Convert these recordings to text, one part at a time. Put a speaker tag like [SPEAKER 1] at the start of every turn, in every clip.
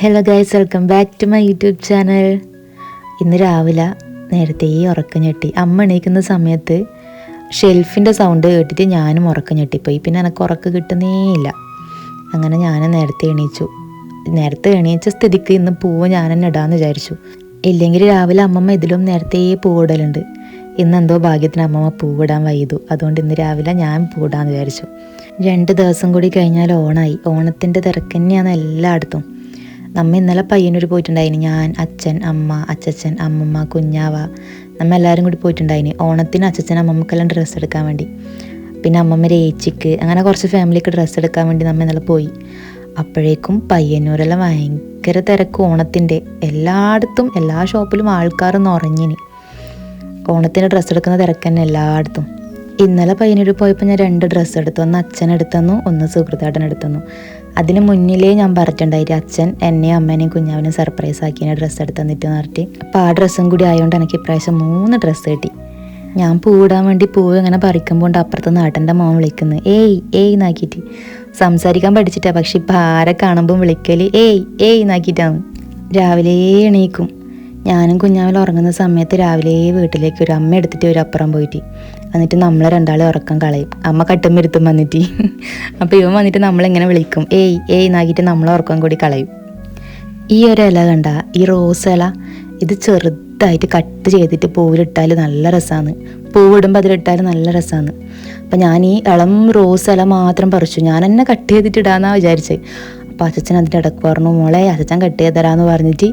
[SPEAKER 1] Hello guys welcome back to my YouTube channel ഇന്ന് രാവിലെ നേരത്തെ ഈ ഉറക്കം ഞെട്ടി. അമ്മ എണീക്കുന്ന സമയത്ത് ഷെൽഫിന്റെ സൗണ്ട് കേട്ടിട്ട് ഞാനും ഉറക്കം ഞെട്ടിപ്പോയി. പിന്നെ എനിക്ക് ഉറക്കം കിട്ടുന്നേ ഇല്ല അങ്ങനെ ഞാൻ നേരത്തെ എണീച്ചു. നേരത്തെ എണീച്ച സ്ഥിതിക്ക് ഇന്ന് പൂവ് ഞാൻ തന്നെ ഇടാമെന്ന് വിചാരിച്ചു. ഇല്ലെങ്കിൽ രാവിലെ അമ്മമ്മ ഇതിലും നേരത്തെ പൂവിടലുണ്ട്. ഇന്ന് എന്തോ ഭാഗ്യത്തിന് അമ്മമ്മ പൂവിടാൻ വൈതു. അതുകൊണ്ട് ഇന്ന് രാവിലെ ഞാൻ പൂവിടാന്ന് വിചാരിച്ചു. രണ്ട് ദിവസം കൂടി കഴിഞ്ഞാൽ ഓണായി. ഓണത്തിന്റെ തിരക്ക് തന്നെയാണ് എല്ലായിടത്തും. നമ്മ ഇന്നലെ പയ്യന്നൂർ പോയിട്ടുണ്ടായിന്. ഞാൻ അച്ഛൻ അമ്മ അച്ഛൻ അമ്മമ്മ കുഞ്ഞാവ നമ്മ എല്ലാവരും കൂടി പോയിട്ടുണ്ടായിന്. ഓണത്തിന് അച്ഛൻ അമ്മമ്മക്കെല്ലാം ഡ്രസ്സ് എടുക്കാൻ വേണ്ടി. പിന്നെ അമ്മമ്മ ഏച്ചിക്ക് അങ്ങനെ കുറച്ച് ഫാമിലിക്ക് ഡ്രസ്സ് എടുക്കാൻ വേണ്ടി നമ്മ ഇന്നലെ പോയി. അപ്പോഴേക്കും പയ്യന്നൂരെല്ലാം ഭയങ്കര തിരക്ക് ഓണത്തിന്റെ എല്ലായിടത്തും എല്ലാ ഷോപ്പിലും ആൾക്കാർ നിറഞ്ഞിനി ഓണത്തിന് ഡ്രസ്സ് എടുക്കുന്ന തിരക്ക് തന്നെ എല്ലായിടത്തും. ഇന്നലെ പയ്യന്നൂർ പോയപ്പോൾ ഞാൻ രണ്ട് ഡ്രസ്സ് എടുത്തു. ഒന്ന് അച്ഛൻ എടുത്തു ഒന്ന് സുഹൃത്താട്ടൻ എടുത്തന്നു അതിന് മുന്നിലേ ഞാൻ പറഞ്ഞിട്ടുണ്ടായിരുന്നു അച്ഛൻ എന്നെയും അമ്മേനെയും കുഞ്ഞാവിനെ സർപ്രൈസ് ആക്കി ഡ്രസ്സ് എടുത്ത് തന്നിട്ട് നിർത്തി അപ്പോൾ ആ ഡ്രസ്സും കൂടി ആയതുകൊണ്ട് എനിക്ക് ഇപ്രാവശ്യം മൂന്ന് ഡ്രസ്സ് കിട്ടി. ഞാൻ പൂടാൻ വേണ്ടി പൂവ് ഇങ്ങനെ പറിക്കുമ്പോൾ ഉണ്ട് അപ്പുറത്ത് നാട്ടന്റെ മോൻ വിളിക്കുന്നു ഏയ് ഏയ് നാക്കിയിട്ട് സംസാരിക്കാൻ പഠിച്ചിട്ടാ പക്ഷെ ഇപ്പം ആരെ കാണുമ്പോൾ വിളിക്കൽ ഏയ് ഏയ് നാക്കിയിട്ടാണ് രാവിലെ എണീക്കും. ഞാനും കുഞ്ഞാവിൽ ഉറങ്ങുന്ന സമയത്ത് രാവിലെ വീട്ടിലേക്ക് ഒരു അമ്മ എടുത്തിട്ട് ഒരു അപ്പുറം പോയിട്ട്. എന്നിട്ട് നമ്മൾ രണ്ടാളെ ഉറക്കം കളയും. അമ്മ കട്ടും വരുത്തും വന്നിട്ട്. അപ്പോൾ ഇവൻ വന്നിട്ട് നമ്മളിങ്ങനെ വിളിക്കും? ഏയ് ഏയ് നാക്കിയിട്ട് നമ്മൾ ഉറക്കം കൂടി കളയും. ഈ ഒരു ഇല കണ്ട ഈ റോസ് ഇല ഇത് ചെറുതായിട്ട് കട്ട് ചെയ്തിട്ട് പൂവിലിട്ടാൽ നല്ല രസമാണ് പൂവിടുമ്പോൾ അതിലിട്ടാൽ നല്ല രസമാണ് അപ്പം ഞാൻ ഈ ഇളം റോസ് ഇല മാത്രം പറിച്ചു. ഞാൻ തന്നെ കട്ട് ചെയ്തിട്ട് ഇടാന്നാണ് വിചാരിച്ചത് അപ്പോൾ അച്ഛൻ അതിന്റെ ഇടയ്ക്ക് പറഞ്ഞു മോളെ അച്ഛൻ കട്ട് ചെയ്ത് തരാമെന്ന് പറഞ്ഞിട്ട്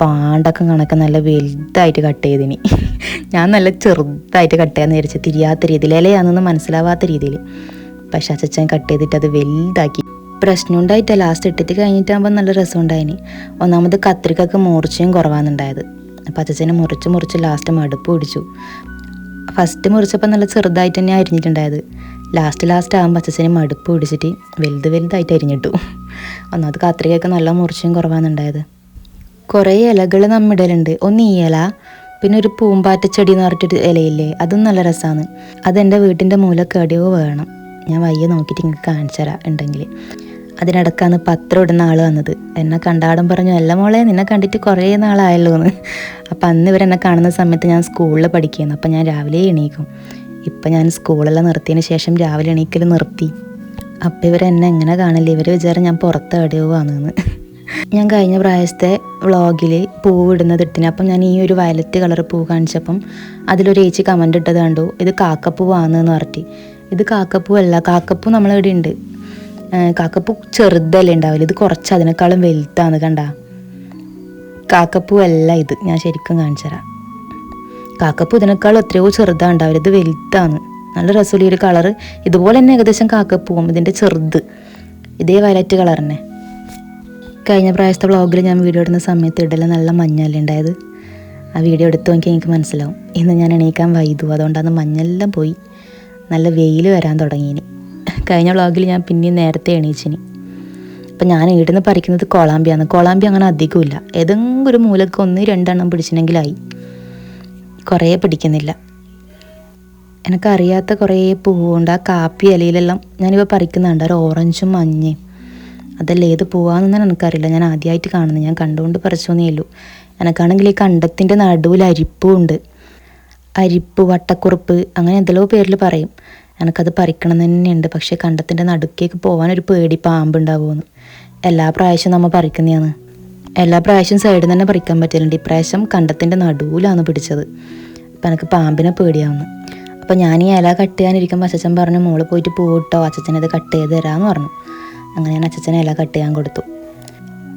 [SPEAKER 1] പാണ്ടൊക്കെ കണക്ക് നല്ല വലുതായിട്ട് കട്ട് ചെയ്തിനി. ഞാൻ നല്ല ചെറുതായിട്ട് കട്ട് ചെയ്യാന്ന് വിചാരിച്ചു തിരിയാത്ത രീതിയിൽ ഇലയാണെന്ന് മനസ്സിലാവാത്ത രീതിയിൽ. പക്ഷെ അച്ഛൻ കട്ട് ചെയ്തിട്ട് അത് വലുതാക്കി. പ്രശ്നം ഉണ്ടായിട്ട് ലാസ്റ്റ് ഇട്ടിട്ട് കഴിഞ്ഞിട്ടാകുമ്പോൾ നല്ല രസം ഉണ്ടായിനി. ഒന്നാമത് കത്രിക്കൊക്കെ മൂർച്ചയും കുറവാണെന്നുണ്ടായത് അപ്പം അച്ഛനെ മുറിച്ച് മുറിച്ച് ലാസ്റ്റ് മടുപ്പ് പിടിച്ചു. ഫസ്റ്റ് മുറിച്ചപ്പോൾ നല്ല ചെറുതായിട്ട് തന്നെ അരിഞ്ഞിട്ടുണ്ടായത്. ലാസ്റ്റ് ലാസ്റ്റ് ആകുമ്പോൾ അച്ഛനെ മടുപ്പ് പിടിച്ചിട്ട് വലുത് വലുതായിട്ട് അരിഞ്ഞിട്ടു. ഒന്നാമത് കത്രികയൊക്കെ നല്ല മുറിച്ചും കുറവാണെന്നുണ്ടായത് കുറേ ഇലകൾ നമ്മിടലുണ്ട്. ഒന്ന് ഈ ഇല പിന്നെ ഒരു പൂമ്പാറ്റച്ചെടി എന്ന് പറഞ്ഞിട്ടൊരു ഇലയില്ലേ? അതും നല്ല രസമാണ് അതെന്റെ വീട്ടിന്റെ മൂലക്കേടിയോ വേണം. ഞാൻ വയ്യ നോക്കിയിട്ട് ഇങ്ങനെ കാണിച്ചു തരാം ഉണ്ടെങ്കിൽ അതിനിടക്കാണ് പത്രം ഇടുന്ന ആൾ വന്നത്. എന്നെ കണ്ടാടം പറഞ്ഞു അല്ല മോളെ നിന്നെ കണ്ടിട്ട് കുറേ നാളായല്ലോ എന്ന് അപ്പം അന്ന് ഇവരെന്നെ കാണുന്ന സമയത്ത് ഞാൻ സ്കൂളിൽ പഠിക്കുന്നു അപ്പം ഞാൻ രാവിലെ എണീക്കും. ഇപ്പം ഞാൻ സ്കൂളെല്ലാം നിർത്തിയതിന് ശേഷം രാവിലെ എണീക്കൽ നിർത്തി. അപ്പം ഇവരെന്നെ എങ്ങനെ കാണില്ല? ഇവർ വിചാരം ഞാൻ പുറത്ത് എവിടെയോ വന്നെന്ന് ഞാൻ കഴിഞ്ഞ പ്രാവശ്യത്തെ വ്ളോഗിൽ പൂവിടുന്നത് ഇട്ടിന് അപ്പം ഞാൻ ഈ ഒരു വയലറ്റ് കളർ പൂ കാണിച്ചപ്പം അതിലൊരു ഏച്ചി കമന്റ് ഇട്ടത് കണ്ടു. ഇത് കാക്കപ്പൂവാണെന്ന് പറഞ്ഞിട്ട്. ഇത് കാക്കപ്പൂ അല്ല കാക്കപ്പൂ നമ്മളിവിടെ ഉണ്ട്. കാക്കപ്പൂ ചെറുതല്ലേ ഉണ്ടാവില്ല ഇത് കുറച്ച് അതിനേക്കാളും വലുതാണ് കണ്ട. കാക്കപ്പൂ അല്ല ഇത്. ഞാൻ ശരിക്കും കാണിച്ചു തരാം കാക്കപ്പൂ ഇതിനേക്കാളും എത്രയോ ചെറുതാണ് ഉണ്ടാവില്ല ഇത് വലുതാണ്. നല്ല രസമുള്ള ഒരു കളറ്. ഇതുപോലെ തന്നെ ഏകദേശം കാക്കപ്പൂവും. ഇതിന്റെ ചെറുത്. ഇതേ വയലറ്റ് കളർ തന്നെ. കഴിഞ്ഞ പ്രാവശ്യത്തെ വ്ളോഗിൽ ഞാൻ വീഡിയോ ഇടുന്ന സമയത്ത് ഇടല നല്ല മഞ്ഞല്ലേ ഉണ്ടായത്? ആ വീഡിയോ എടുത്തു നോക്കി എനിക്ക് മനസ്സിലാവും. ഇന്ന് ഞാൻ എണീക്കാൻ വൈതു. അതുകൊണ്ടാണ് മഞ്ഞെല്ലാം പോയി. നല്ല വെയിൽ വരാൻ തുടങ്ങിയിനി. കഴിഞ്ഞ വ്ളോഗിൽ ഞാൻ പിന്നെയും നേരത്തെ എണീച്ചിനി. അപ്പം ഞാൻ ഇവിടുന്ന് പറിക്കുന്നത് കോളാമ്പിയാണ് കോളാമ്പി അങ്ങനെ അധികമില്ല ഏതെങ്കിലും ഒരു മൂലക്ക് ഒന്ന് രണ്ടെണ്ണം പിടിച്ചിട്ടുണ്ടെങ്കിലായി കുറേ പിടിക്കുന്നില്ല. എനിക്കറിയാത്ത കുറേ പൂവുണ്ട്. ആ കാപ്പി ഇലയിലെല്ലാം ഞാനിപ്പോൾ പറിക്കുന്നുണ്ട്. ഒരു ഓറഞ്ചും മഞ്ഞയും. അതല്ല ഏത് പോവാന്നൊന്നും എനിക്കറിയില്ല. ഞാൻ ആദ്യമായിട്ട് കാണുന്നത് ഞാൻ കണ്ടുകൊണ്ട് പറിച്ചോന്നേ ഉള്ളൂ. എനിക്കാണെങ്കിൽ ഈ കണ്ടത്തിന്റെ നടുവിൽ അരിപ്പും ഉണ്ട് അരിപ്പ് വട്ടക്കുറുപ്പ് അങ്ങനെ എന്തെല്ലോ പേരിൽ പറയും. എനിക്കത് പറിക്കണം തന്നെയുണ്ട് പക്ഷേ കണ്ടത്തിന്റെ നടുക്കേക്ക് പോകാനൊരു പേടി പാമ്പുണ്ടാവുമെന്ന് എല്ലാ പ്രാവശ്യവും നമ്മൾ പറിക്കുന്നതാണ് എല്ലാ പ്രാവശ്യം സൈഡിൽ തന്നെ പറിക്കാൻ പറ്റലുണ്ട് ഇപ്രാവശ്യം കണ്ടത്തിന്റെ നടുവിലാണ് പിടിച്ചത്. അപ്പം എനിക്ക് പാമ്പിനെ പേടിയാവുന്നു. അപ്പം ഞാൻ ഈ ഇല കട്ട് ചെയ്യാനിരിക്കുമ്പോൾ അച്ഛൻ പറഞ്ഞു മോൾ പോയിട്ട് പോയിട്ടോ അച്ഛനത് കട്ട് ചെയ്ത് തരാമെന്ന് പറഞ്ഞു. അങ്ങനെ ഞാൻ അച്ഛനെ ഇല കട്ട് ചെയ്യാൻ കൊടുത്തു.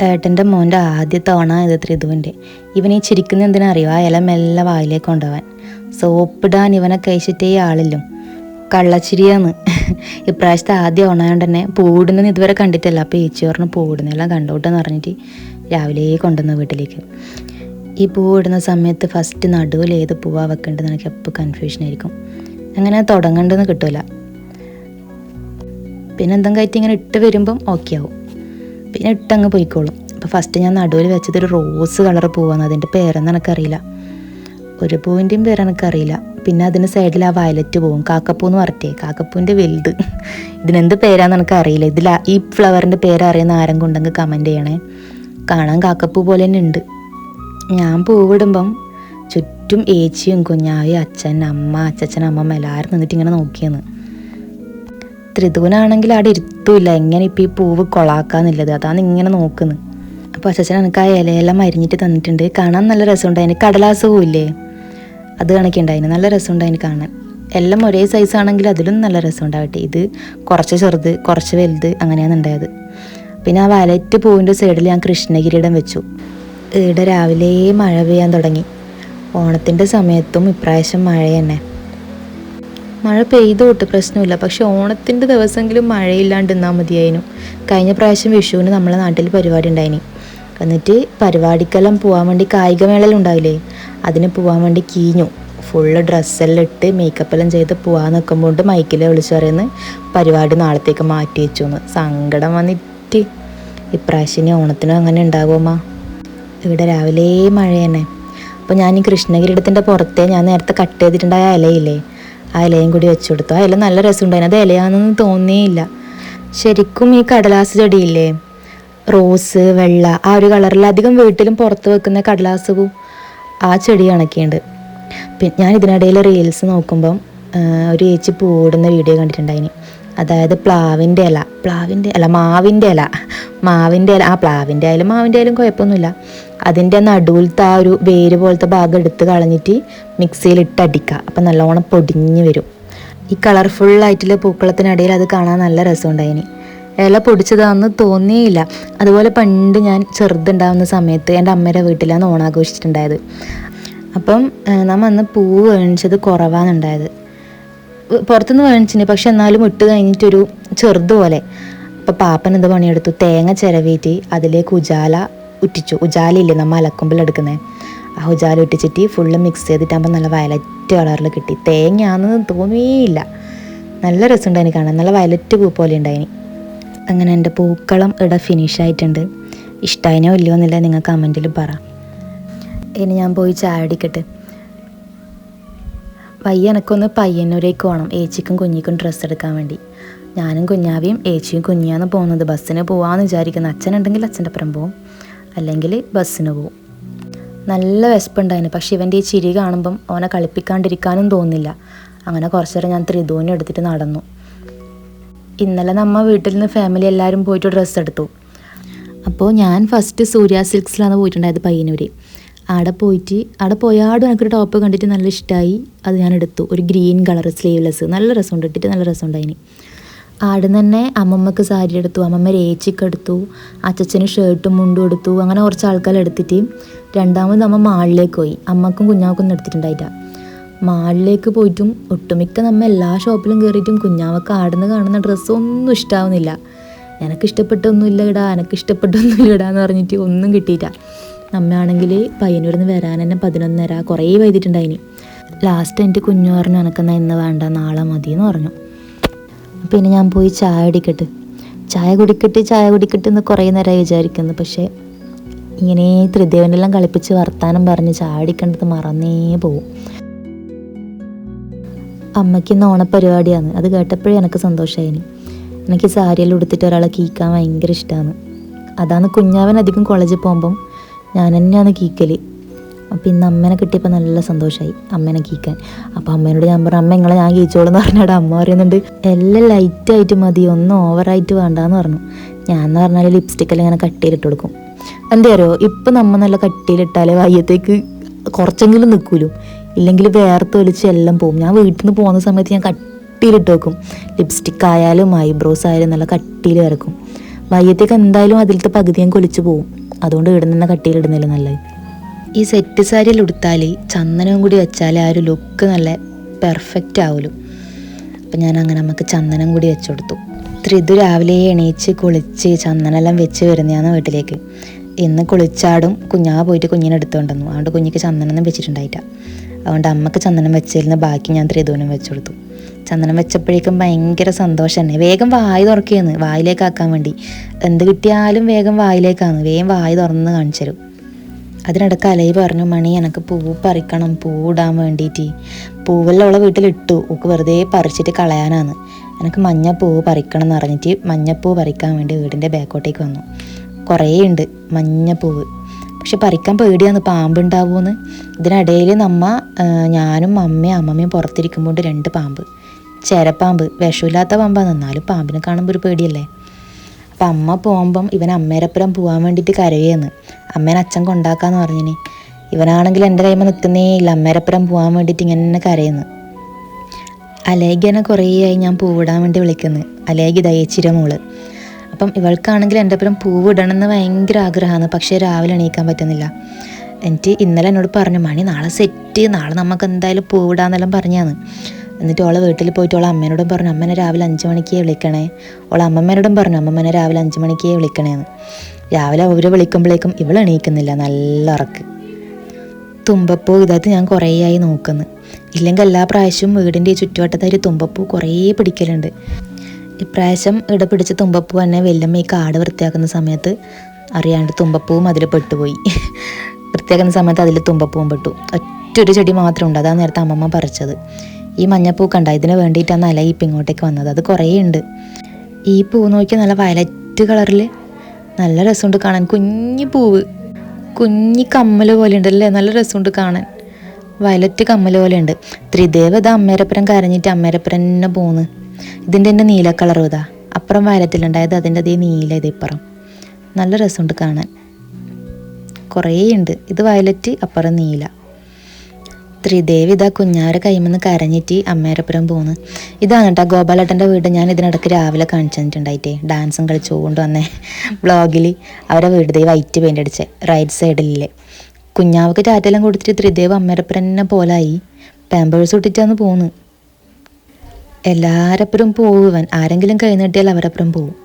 [SPEAKER 1] ഏട്ടന്റെ മോന്റെ ആദ്യ തവണ ഇത് ത്രിതുവിന്റെ ഇവൻ ഈ ചിരിക്കുന്ന എന്തിനാ ആ ഇല മെല്ലെ വായിലേക്ക് കൊണ്ടുപോവാൻ. സോപ്പിടാൻ ഇവനെ കഴിച്ചിട്ടേ ആളില്ലും കള്ളച്ചിരിയാന്ന്. ഇപ്രാവശ്യത്തെ ആദ്യം ഓണായോണ്ട് തന്നെ പൂടുന്നെന്ന് ഇതുവരെ കണ്ടിട്ടില്ല. അപ്പോൾ ഏച്ചി പറഞ്ഞു പൂടുന്നെല്ലാം കണ്ടോട്ടെന്ന് പറഞ്ഞിട്ട് രാവിലെ കൊണ്ടുവന്ന വീട്ടിലേക്ക്. ഈ പൂ ഇടുന്ന സമയത്ത് ഫസ്റ്റ് നടുവിൽ ഏത് പൂവാ വെക്കേണ്ടത് എനിക്ക് എപ്പോൾ കൺഫ്യൂഷൻ ആയിരിക്കും. അങ്ങനെ തുടങ്ങേണ്ടതെന്ന് കിട്ടില്ല പിന്നെ എന്തെങ്കിലും ആയിട്ട് ഇങ്ങനെ ഇട്ട് വരുമ്പം ഓക്കെ ആവും. പിന്നെ ഇട്ടങ്ങ് പോയിക്കോളും. അപ്പോൾ ഫസ്റ്റ് ഞാൻ നടുവിൽ വെച്ചത് ഒരു റോസ് കളർ പൂവാണ്. അതിന്റെ പേരെന്ന് എനിക്കറിയില്ല. ഒരു പൂവിന്റെയും പേര് എനിക്കറിയില്ല. പിന്നെ അതിന് സൈഡിൽ ആ വയലറ്റ് പോവും. കാക്കപ്പൂ എന്ന് പറഞ്ഞേ കാക്കപ്പൂവിന്റെ വലുത്. ഇതിനെന്ത് പേരാന്ന് എനിക്ക് അറിയില്ല ഇതിൽ ഈ ഫ്ലവറിന്റെ പേര് അറിയുന്ന ആരെങ്കിലും ഉണ്ടെങ്കിൽ കമന്റ് ചെയ്യണേ. കാണാൻ കാക്കപ്പൂ പോലെ തന്നെ ഉണ്ട്. ഞാൻ പൂവിടുമ്പം ചുറ്റും ഏച്ചിയും കുഞ്ഞാവും അച്ഛൻ അമ്മ അച്ഛൻ അമ്മമ്മ എല്ലാവരും നിന്നിട്ട് ഇങ്ങനെ നോക്കിയെന്ന്. ത്രിതുവിനാണെങ്കിൽ അവിടെ ഇരുത്തൂല്ല. എങ്ങനെ ഇപ്പം ഈ പൂവ് കൊളാക്കാന്നുള്ളത് അതാണ് ഇങ്ങനെ നോക്കുന്നത് അപ്പോൾ അച്ഛൻ എനിക്ക് ആ ഇലയെല്ലാം മരിഞ്ഞിട്ട് തന്നിട്ടുണ്ട്. കാണാൻ നല്ല രസമുണ്ടായിന് കടലാസ് പൂവില്ലേ അത് കണക്കുണ്ടായിന് നല്ല രസമുണ്ടായിന് കാണാൻ. എല്ലാം ഒരേ സൈസ് ആണെങ്കിൽ അതിലും നല്ല രസമുണ്ടാവട്ടെ. ഇത് കുറച്ച് ചെറുത് കുറച്ച് വലുത് അങ്ങനെയാണ് ഉണ്ടായത്. പിന്നെ ആ വയലറ്റ് പൂവിന്റെ സൈഡിൽ ഞാൻ കൃഷ്ണകിരീടം വെച്ചു. ഇവിടെ രാവിലെ മഴ പെയ്യാൻ തുടങ്ങി. ഓണത്തിന്റെ സമയത്തും ഇപ്രാവശ്യം മഴ തന്നെ. മഴ പെയ്തു തൊട്ട് പ്രശ്നമില്ല. പക്ഷെ ഓണത്തിന്റെ ദിവസമെങ്കിലും മഴയില്ലാണ്ട് നിന്നാൽ മതിയായിരുന്നു. കഴിഞ്ഞ പ്രാവശ്യം വിഷുവിന് നമ്മളെ നാട്ടിൽ പരിപാടി ഉണ്ടായിനി. എന്നിട്ട് പരിപാടിക്കെല്ലാം പോകാൻ വേണ്ടി കായികമേളെല്ലാം ഉണ്ടാവില്ലേ? അതിന് പോകാൻ വേണ്ടി കീഞ്ഞു. ഫുള്ള് ഡ്രസ്സെല്ലാം ഇട്ട് മേക്കപ്പെല്ലാം ചെയ്ത് പോകാൻ നിൽക്കുമ്പോൾ മൈക്കിൽ വിളിച്ചു പറയുന്നത് പരിപാടി നാളത്തേക്ക് മാറ്റി വെച്ചു എന്ന് സങ്കടം വന്നിട്ട് ഇപ്രാവശ്യം ഓണത്തിനും അങ്ങനെ ഉണ്ടാകുമോ ഇവിടെ രാവിലെ മഴ തന്നെ. അപ്പോൾ ഞാൻ ഈ കൃഷ്ണഗിരിടത്തിന്റെ പുറത്തെ ഞാൻ നേരത്തെ കട്ട് ചെയ്തിട്ടുണ്ടായ ഇലയില്ലേ ആ ഇലയും കൂടി വെച്ചു കൊടുത്തു. ആ ഇല നല്ല രസമുണ്ടായിരുന്നു. അത് ഇലയാണെന്ന് തോന്നിയില്ല. ശരിക്കും ഈ കടലാസ് ചെടിയില്ലേ? റോസ് വെള്ള ആ ഒരു കളറിൽ അധികം വീട്ടിലും പുറത്ത് വെക്കുന്ന കടലാസ് പൂ ആ ചെടി കണക്കിയുണ്ട് പിന്നെ ഞാൻ ഇതിനിടയിൽ റീൽസ് നോക്കുമ്പം ഒരു ചേച്ചി പൂവിടുന്ന വീഡിയോ കണ്ടിട്ടുണ്ടായിനി. അതായത് പ്ലാവിന്റെ ഇല. പ്ലാവിന്റെ അല്ല മാവിന്റെ ഇല. മാവിന്റെ ഇല. ആ പ്ലാവിന്റെ ആയാലും മാവിന്റെ ആയാലും കുഴപ്പമൊന്നുമില്ല. അതിന്റെ നടുവിലത്തെ ആ ഒരു വേര് പോലത്തെ ഭാഗം എടുത്ത് കളഞ്ഞിട്ട് മിക്സിയിൽ ഇട്ട് അടിക്കുക. അപ്പം നല്ലോണം പൊടിഞ്ഞ് വരും. ഈ കളർഫുള്ളായിട്ടുള്ള പൂക്കളത്തിനിടയിൽ അത് കാണാൻ നല്ല രസമുണ്ടായിനി ഇല പൊടിച്ചതാണെന്ന് തോന്നിയില്ല. അതുപോലെ പണ്ട് ഞാൻ ചെറുതുണ്ടാവുന്ന സമയത്ത് എന്റെ അമ്മയുടെ വീട്ടിലാണ് ഓണാഘോഷിച്ചിട്ടുണ്ടായത്. അപ്പം നമ്മൾ നമ്മ അന്ന് പൂവ് വേണിച്ചത് കുറവാണെന്നുണ്ടായത് പുറത്തുനിന്ന് വാങ്ങിച്ചിട്ടുണ്ട്. പക്ഷെ എന്നാലും ഇട്ട് കഴിഞ്ഞിട്ടൊരു ചെറുതുപോലെ. അപ്പോൾ പാപ്പൻ എന്ത് പണിയെടുത്തു? തേങ്ങ ചിരവിയിട്ട് അതിലേക്ക് ഉജാല ഉറ്റിച്ചു. ഉജാല ഇല്ലേ നമ്മൾ അലക്കുമ്പോൾ എടുക്കുന്നത് ആ ഉജാല ഉറ്റിച്ചിട്ട് ഫുള്ള് മിക്സ് ചെയ്തിട്ടാകുമ്പോൾ നല്ല വയലറ്റ് കളറിൽ കിട്ടി. തേങ്ങയാണെന്ന് തോന്നിയില്ല. നല്ല രസമുണ്ടായിന് കാണാൻ. നല്ല വയലറ്റ് പൂ പോലെ ഉണ്ടായിന്. അങ്ങനെ എന്റെ പൂക്കളം ഇവിടെ ഫിനിഷ് ആയിട്ടുണ്ട്. ഇഷ്ടമായിനോ ഇല്ലയോ എന്നില്ല നിങ്ങൾ കമന്റിൽ പറ. ഇനി ഞാൻ പോയി ചായ അടിക്കട്ടെ വയ്യ എനക്കൊന്ന് പയ്യന്നൂരേക്ക് പോകണം ഏച്ചിക്കും കുഞ്ഞിക്കും ഡ്രസ്സ് എടുക്കാൻ വേണ്ടി. ഞാനും കുഞ്ഞാവിയും ഏച്ചിയും കുഞ്ഞിയാണ് പോകുന്നത്. ബസ്സിന് പോവാന്ന് വിചാരിക്കുന്നു. അച്ഛനുണ്ടെങ്കിൽ അച്ഛന്റെ അപ്പുറം പോവും. അല്ലെങ്കിൽ ബസ്സിന് പോവും. നല്ല വിശപ്പുണ്ടായിരുന്നു. പക്ഷേ ഇവന്റെ ഈ ചിരി കാണുമ്പം ഓനെ കളിപ്പിക്കാണ്ടിരിക്കാനും തോന്നില്ല. അങ്ങനെ കുറച്ചു നേരം ഞാൻ ത്രിധുവിനെ എടുത്തിട്ട് നടന്നു. ഇന്നലെ നമ്മ വീട്ടിൽ നിന്ന് ഫാമിലി എല്ലാവരും പോയിട്ട് ഡ്രസ്സ് എടുത്തു. അപ്പോൾ ഞാൻ ഫസ്റ്റ് സൂര്യ സിൽക്സിലാണ് പോയിട്ടുണ്ടായത് പയ്യന്നൂര്. അവിടെ പോയിട്ട് അവിടെ പോയാടും എനിക്കൊരു ടോപ്പ് കണ്ടിട്ട് നല്ല ഇഷ്ടമായി അത് ഞാൻ എടുത്തു. ഒരു ഗ്രീൻ കളർ സ്ലീവ്ലെസ് നല്ല രസമുണ്ട്. ഇട്ടിട്ട് നല്ല രസമുണ്ടായിന് ആടെ തന്നെ അമ്മമ്മക്ക് സാരി എടുത്തു. അമ്മമ്മ രേച്ചിക്ക് എടുത്തു. അച്ചച്ചന് ഷർട്ടും മുണ്ടും എടുത്തു. അങ്ങനെ കുറച്ച് ആൾക്കാർ എടുത്തിട്ട് രണ്ടാമത് അമ്മ മാളിലേക്ക് പോയി. അമ്മക്കും കുഞ്ഞാക്കും എടുത്തിട്ടുണ്ടായിട്ടാണ് എടുത്തിട്ടുണ്ടായിട്ടാ മാളിലേക്ക് പോയിട്ടും ഒട്ടുമിക്ക നമ്മ എല്ലാ ഷോപ്പിലും കയറിയിട്ടും കുഞ്ഞാവക്ക് ആടുന്ന് കാണുന്ന ഡ്രസ്സൊന്നും ഇഷ്ടാവുന്നില്ല. എനക്ക് ഇഷ്ടപ്പെട്ടൊന്നുമില്ല ഇടാ എനക്ക് ഇഷ്ടപ്പെട്ടൊന്നുമില്ല ഇടാന്ന് പറഞ്ഞിട്ട് ഒന്നും കിട്ടിയില്ല. നമ്മയാണെങ്കിൽ പയ്യന്നൂരിൽ വരാൻ തന്നെ പതിനൊന്നര കുറേ വൈകിട്ടുണ്ടായിനി. ലാസ്റ്റ് എന്റെ കുഞ്ഞു പറഞ്ഞു എനക്കെന്നാ ഇന്ന് വേണ്ട നാളെ മതി എന്ന് പറഞ്ഞു. പിന്നെ ഞാൻ പോയി ചായ അടിക്കട്ട് ചായ കുടിക്കട്ട് ചായ കുടിക്കട്ട് എന്ന് കുറേ നേരം വിചാരിക്കുന്നു. പക്ഷേ ഇങ്ങനെ ത്രിദേവനെല്ലാം കളിപ്പിച്ച് വർത്താനം പറഞ്ഞ് ചായ അടിക്കേണ്ടത് മറന്നേ പോവും. അമ്മയ്ക്ക് ഇന്ന് ഓണപ്പരിപാടിയാണ്. അത് കേട്ടപ്പോഴേ എനിക്ക് സന്തോഷമായിന് എനിക്ക് സാരിയെല്ലാം ഉടുത്തിട്ട് ഒരാളെ കീക്കാൻ ഭയങ്കര ഇഷ്ടമാണ് അതാണ് കുഞ്ഞാവൻ അധികം കോളേജിൽ പോകുമ്പം ഞാൻ തന്നെയാണ് കീക്കൽ അപ്പം ഇന്ന് അമ്മേനെ കിട്ടിയപ്പോൾ നല്ല സന്തോഷമായി അമ്മേനെ കീക്കാൻ. അപ്പം അമ്മേനോട് ഞാൻ പറഞ്ഞു അമ്മ നിങ്ങളെ ഞാൻ കീച്ചോളൂ എന്ന് അമ്മ പറയുന്നുണ്ട് എല്ലാം ലൈറ്റായിട്ട് മതി ഒന്നും ഓവറായിട്ട് വേണ്ടാന്ന് പറഞ്ഞു. ഞാൻ എന്ന് പറഞ്ഞാൽ ലിപ്സ്റ്റിക്കെല്ലാം ഇങ്ങനെ കട്ടിയിലിട്ട് കൊടുക്കും. എന്താ അറിയോ ഇപ്പം നമ്മൾ നല്ല കട്ടിയിലിട്ടാലേ വയ്യത്തേക്ക് കുറച്ചെങ്കിലും നിൽക്കൂലും ഇല്ലെങ്കിൽ വേർത്ത് ഒലിച്ച് എല്ലാം പോകും ഞാൻ വീട്ടിൽ നിന്ന് പോകുന്ന സമയത്ത് ഞാൻ കട്ടിയിലിട്ട് വെക്കും. ലിപ്സ്റ്റിക് ആയാലും ഐബ്രോസ് ആയാലും നല്ല കട്ടിയിൽ വരക്കും. വയ്യത്തേക്ക് എന്തായാലും അതിലത്തെ പകുതി ഞാൻ കൊലിച്ചു പോകും അതുകൊണ്ട് ഇവിടെ നിന്ന് കട്ടിയിലിടുന്നില്ല നല്ലത്. ഈ സെറ്റ് സാരിയിൽ ഉടുത്താൽ ചന്ദനവും കൂടി വെച്ചാൽ ആ ഒരു ലുക്ക് നല്ല പെർഫെക്റ്റ് ആവുമല്ലോ അപ്പം ഞാൻ അങ്ങനെ നമുക്ക് ചന്ദനം കൂടി വെച്ചു കൊടുത്തു. ത്രിതു രാവിലെ എണീച്ച് കുളിച്ച് ചന്ദനെല്ലാം വെച്ച് വരുന്നതാണ് വീട്ടിലേക്ക്. ഇന്ന് കുളിച്ചാടും കുഞ്ഞാ പോയിട്ട് കുഞ്ഞിനെ എടുത്തുകൊണ്ടുവന്നു അതുകൊണ്ട് കുഞ്ഞിക്ക് ചന്ദനൊന്നും വെച്ചിട്ടുണ്ടായിട്ടാണ് അതുകൊണ്ട് അമ്മയ്ക്ക് ചന്ദനം വെച്ചിരുന്ന ബാക്കി ഞാൻ ത്രിതുവിനും വെച്ചു കൊടുത്തു. ചന്ദനം വെച്ചപ്പോഴേക്കും ഭയങ്കര സന്തോഷം തന്നെ വേഗം വായി തുറക്കുകയെന്ന് വായിലേക്ക് ആക്കാൻ വേണ്ടി. എന്ത് കിട്ടിയാലും വേഗം വായിലേക്കാണ് വേഗം വായി തുറന്ന് കാണിച്ചു തരും അതിനിടക്ക് അലയി പറഞ്ഞു മണി എനക്ക് പൂവ് പറിക്കണം പൂവിടാൻ വേണ്ടിയിട്ട് പൂവെല്ലാം ഉള്ള വീട്ടിലിട്ടു. ഓക്ക് വെറുതെ പറിച്ചിട്ട് കളയാനാണ്. എനിക്ക് മഞ്ഞപ്പൂവ് പറിക്കണം എന്ന് പറഞ്ഞിട്ട് മഞ്ഞപ്പൂ പറിക്കാൻ വേണ്ടി വീടിന്റെ ബാക്കോട്ടേക്ക് വന്നു. കുറേ ഉണ്ട് മഞ്ഞപ്പൂവ്. പക്ഷെ പറിക്കാൻ പേടിയാണ് പാമ്പുണ്ടാവുമെന്ന് ഇതിനിടയിൽ നമ്മ ഞാനും അമ്മയും അമ്മമ്മയും പുറത്തിരിക്കുമ്പോൾ രണ്ട് പാമ്പ്. ചേരപ്പാമ്പ് വിഷമില്ലാത്ത പാമ്പാണ് എന്നാലും പാമ്പിനെ കാണുമ്പോൾ ഒരു പേടിയല്ലേ? അപ്പം അമ്മ പോകുമ്പം ഇവൻ അമ്മേരപ്പുറം പോകാൻ വേണ്ടിയിട്ട് കരയുകയെന്ന് അമ്മേനെ അച്ഛൻ കൊണ്ടാക്കാന്ന് പറഞ്ഞിന്. ഇവനാണെങ്കിൽ എന്റെ കൈമ നിൽക്കുന്നേ ഇല്ല. അമ്മേരപ്പുറം പോകാൻ വേണ്ടിയിട്ട് ഇങ്ങനെ കരയുന്നു. അലേഖനെ കുറേയായി ഞാൻ പൂവിടാൻ വേണ്ടി വിളിക്കുന്നു. അലേഖി ദയച്ചിര മോൾ. അപ്പം ഇവൾക്കാണെങ്കിൽ എന്റെ അപ്പുറം പൂവിടണം എന്ന് ഭയങ്കര ആഗ്രഹമാണ്. പക്ഷേ രാവിലെ എണീക്കാൻ പറ്റുന്നില്ല. എന്നിട്ട് ഇന്നലെ എന്നോട് പറഞ്ഞു മണി നാളെ സെറ്റ് നാളെ നമുക്ക് എന്തായാലും പൂവിടാന്നെല്ലാം പറഞ്ഞാന്ന്. എന്നിട്ട് ഓളെ വീട്ടിൽ പോയിട്ട് ഓളെ അമ്മേനോടും പറഞ്ഞു അമ്മനെ രാവിലെ അഞ്ച് മണിക്കേ വിളിക്കണേ. ഓളെ അമ്മമ്മേനോടും പറഞ്ഞു അമ്മമ്മനെ രാവിലെ അഞ്ച് മണിക്കേ വിളിക്കണേന്ന്. രാവിലെ അവർ വിളിക്കുമ്പോഴേക്കും ഇവൾ എണീക്കുന്നില്ല നല്ല ഉറക്ക്. തുമ്പപ്പൂ ഇതായിട്ട് ഞാൻ കുറേയായി നോക്കുന്നു. ഇല്ലെങ്കിൽ എല്ലാ പ്രാവശ്യവും വീടിന്റെ ഈ ചുറ്റുവട്ടത്തായിട്ട് തുമ്പപ്പൂ കുറേ പിടിക്കലുണ്ട്. ഇപ്രാവശ്യം ഇവിടെ പിടിച്ച തുമ്പപ്പൂ തന്നെ വെല്ലമ്മ ഈ കാട് വൃത്തിയാക്കുന്ന സമയത്ത് അറിയാണ്ട് തുമ്പപ്പൂവും അതിൽ പെട്ടുപോയി. വൃത്തിയാക്കുന്ന സമയത്ത് അതിൽ തുമ്പപ്പൂവും പെട്ടു. ഒറ്റൊരു ചെടി മാത്രമേ ഉണ്ട് അതാണ് നേരത്തെ അമ്മമ്മ പറിച്ചത്. ഈ മഞ്ഞപ്പൂ കണ്ട ഇതിന് വേണ്ടിയിട്ടാണ് അല ഇപ്പം ഇങ്ങോട്ടേക്ക് വന്നത്. അത് കുറേ ഉണ്ട് ഈ പൂ നോക്കി നല്ല വയലറ്റ് കളറിൽ നല്ല രസമുണ്ട് കാണാൻ. കുഞ്ഞു പൂവ്. കുഞ്ഞി കമ്മൽ പോലെ ഉണ്ടല്ലേ നല്ല രസമുണ്ട് കാണാൻ. വയലറ്റ് കമ്മൽ പോലെ ഉണ്ട് ത്രിദേവത അമ്മേരപ്പുരം കരഞ്ഞിട്ട് അമ്മേരപ്പുരം തന്നെ പോന്ന്. ഇതിന്റെ തന്നെ നീല കളർ ഇതാ. അപ്പുറം വയലറ്റിലുണ്ടായത് അതിന്റെ അതേ നീല ഇത് ഇപ്പുറം. നല്ല രസമുണ്ട് കാണാൻ. കുറേ ഉണ്ട് ഇത് വയലറ്റ് അപ്പുറം നീല. ത്രിദേവി ഇതാ കുഞ്ഞാരെ കൈമെന്ന് കരഞ്ഞിട്ട് അമ്മേരപ്പുറം പോന്ന്. ഇതാണ് കേട്ടോ ഗോപാലേട്ടന്റെ വീട് ഞാൻ ഇതിനിടയ്ക്ക് രാവിലെ കാണിച്ചു തന്നിട്ടുണ്ടായിട്ടേ ഡാൻസും കളിച്ചുകൊണ്ട് വന്നേ. ബ്ലോഗിൽ അവരെ വീട് ദൈവം വൈറ്റ് പെയിന്റ് അടിച്ച്. റൈറ്റ് സൈഡിലില്ലേ കുഞ്ഞാവക്ക് ടാറ്റെല്ലാം കൊടുത്തിട്ട് ത്രിദേവ് അമ്മേരപ്പുരനെ പോലായി. പാമ്പേഴ്സ് ഇട്ടിട്ടാന്ന് പോന്ന്. എല്ലാരപ്പുറം പോവുവൻ ആരെങ്കിലും കൈ നീട്ടിയാൽ അവരപ്പുറം പോവും.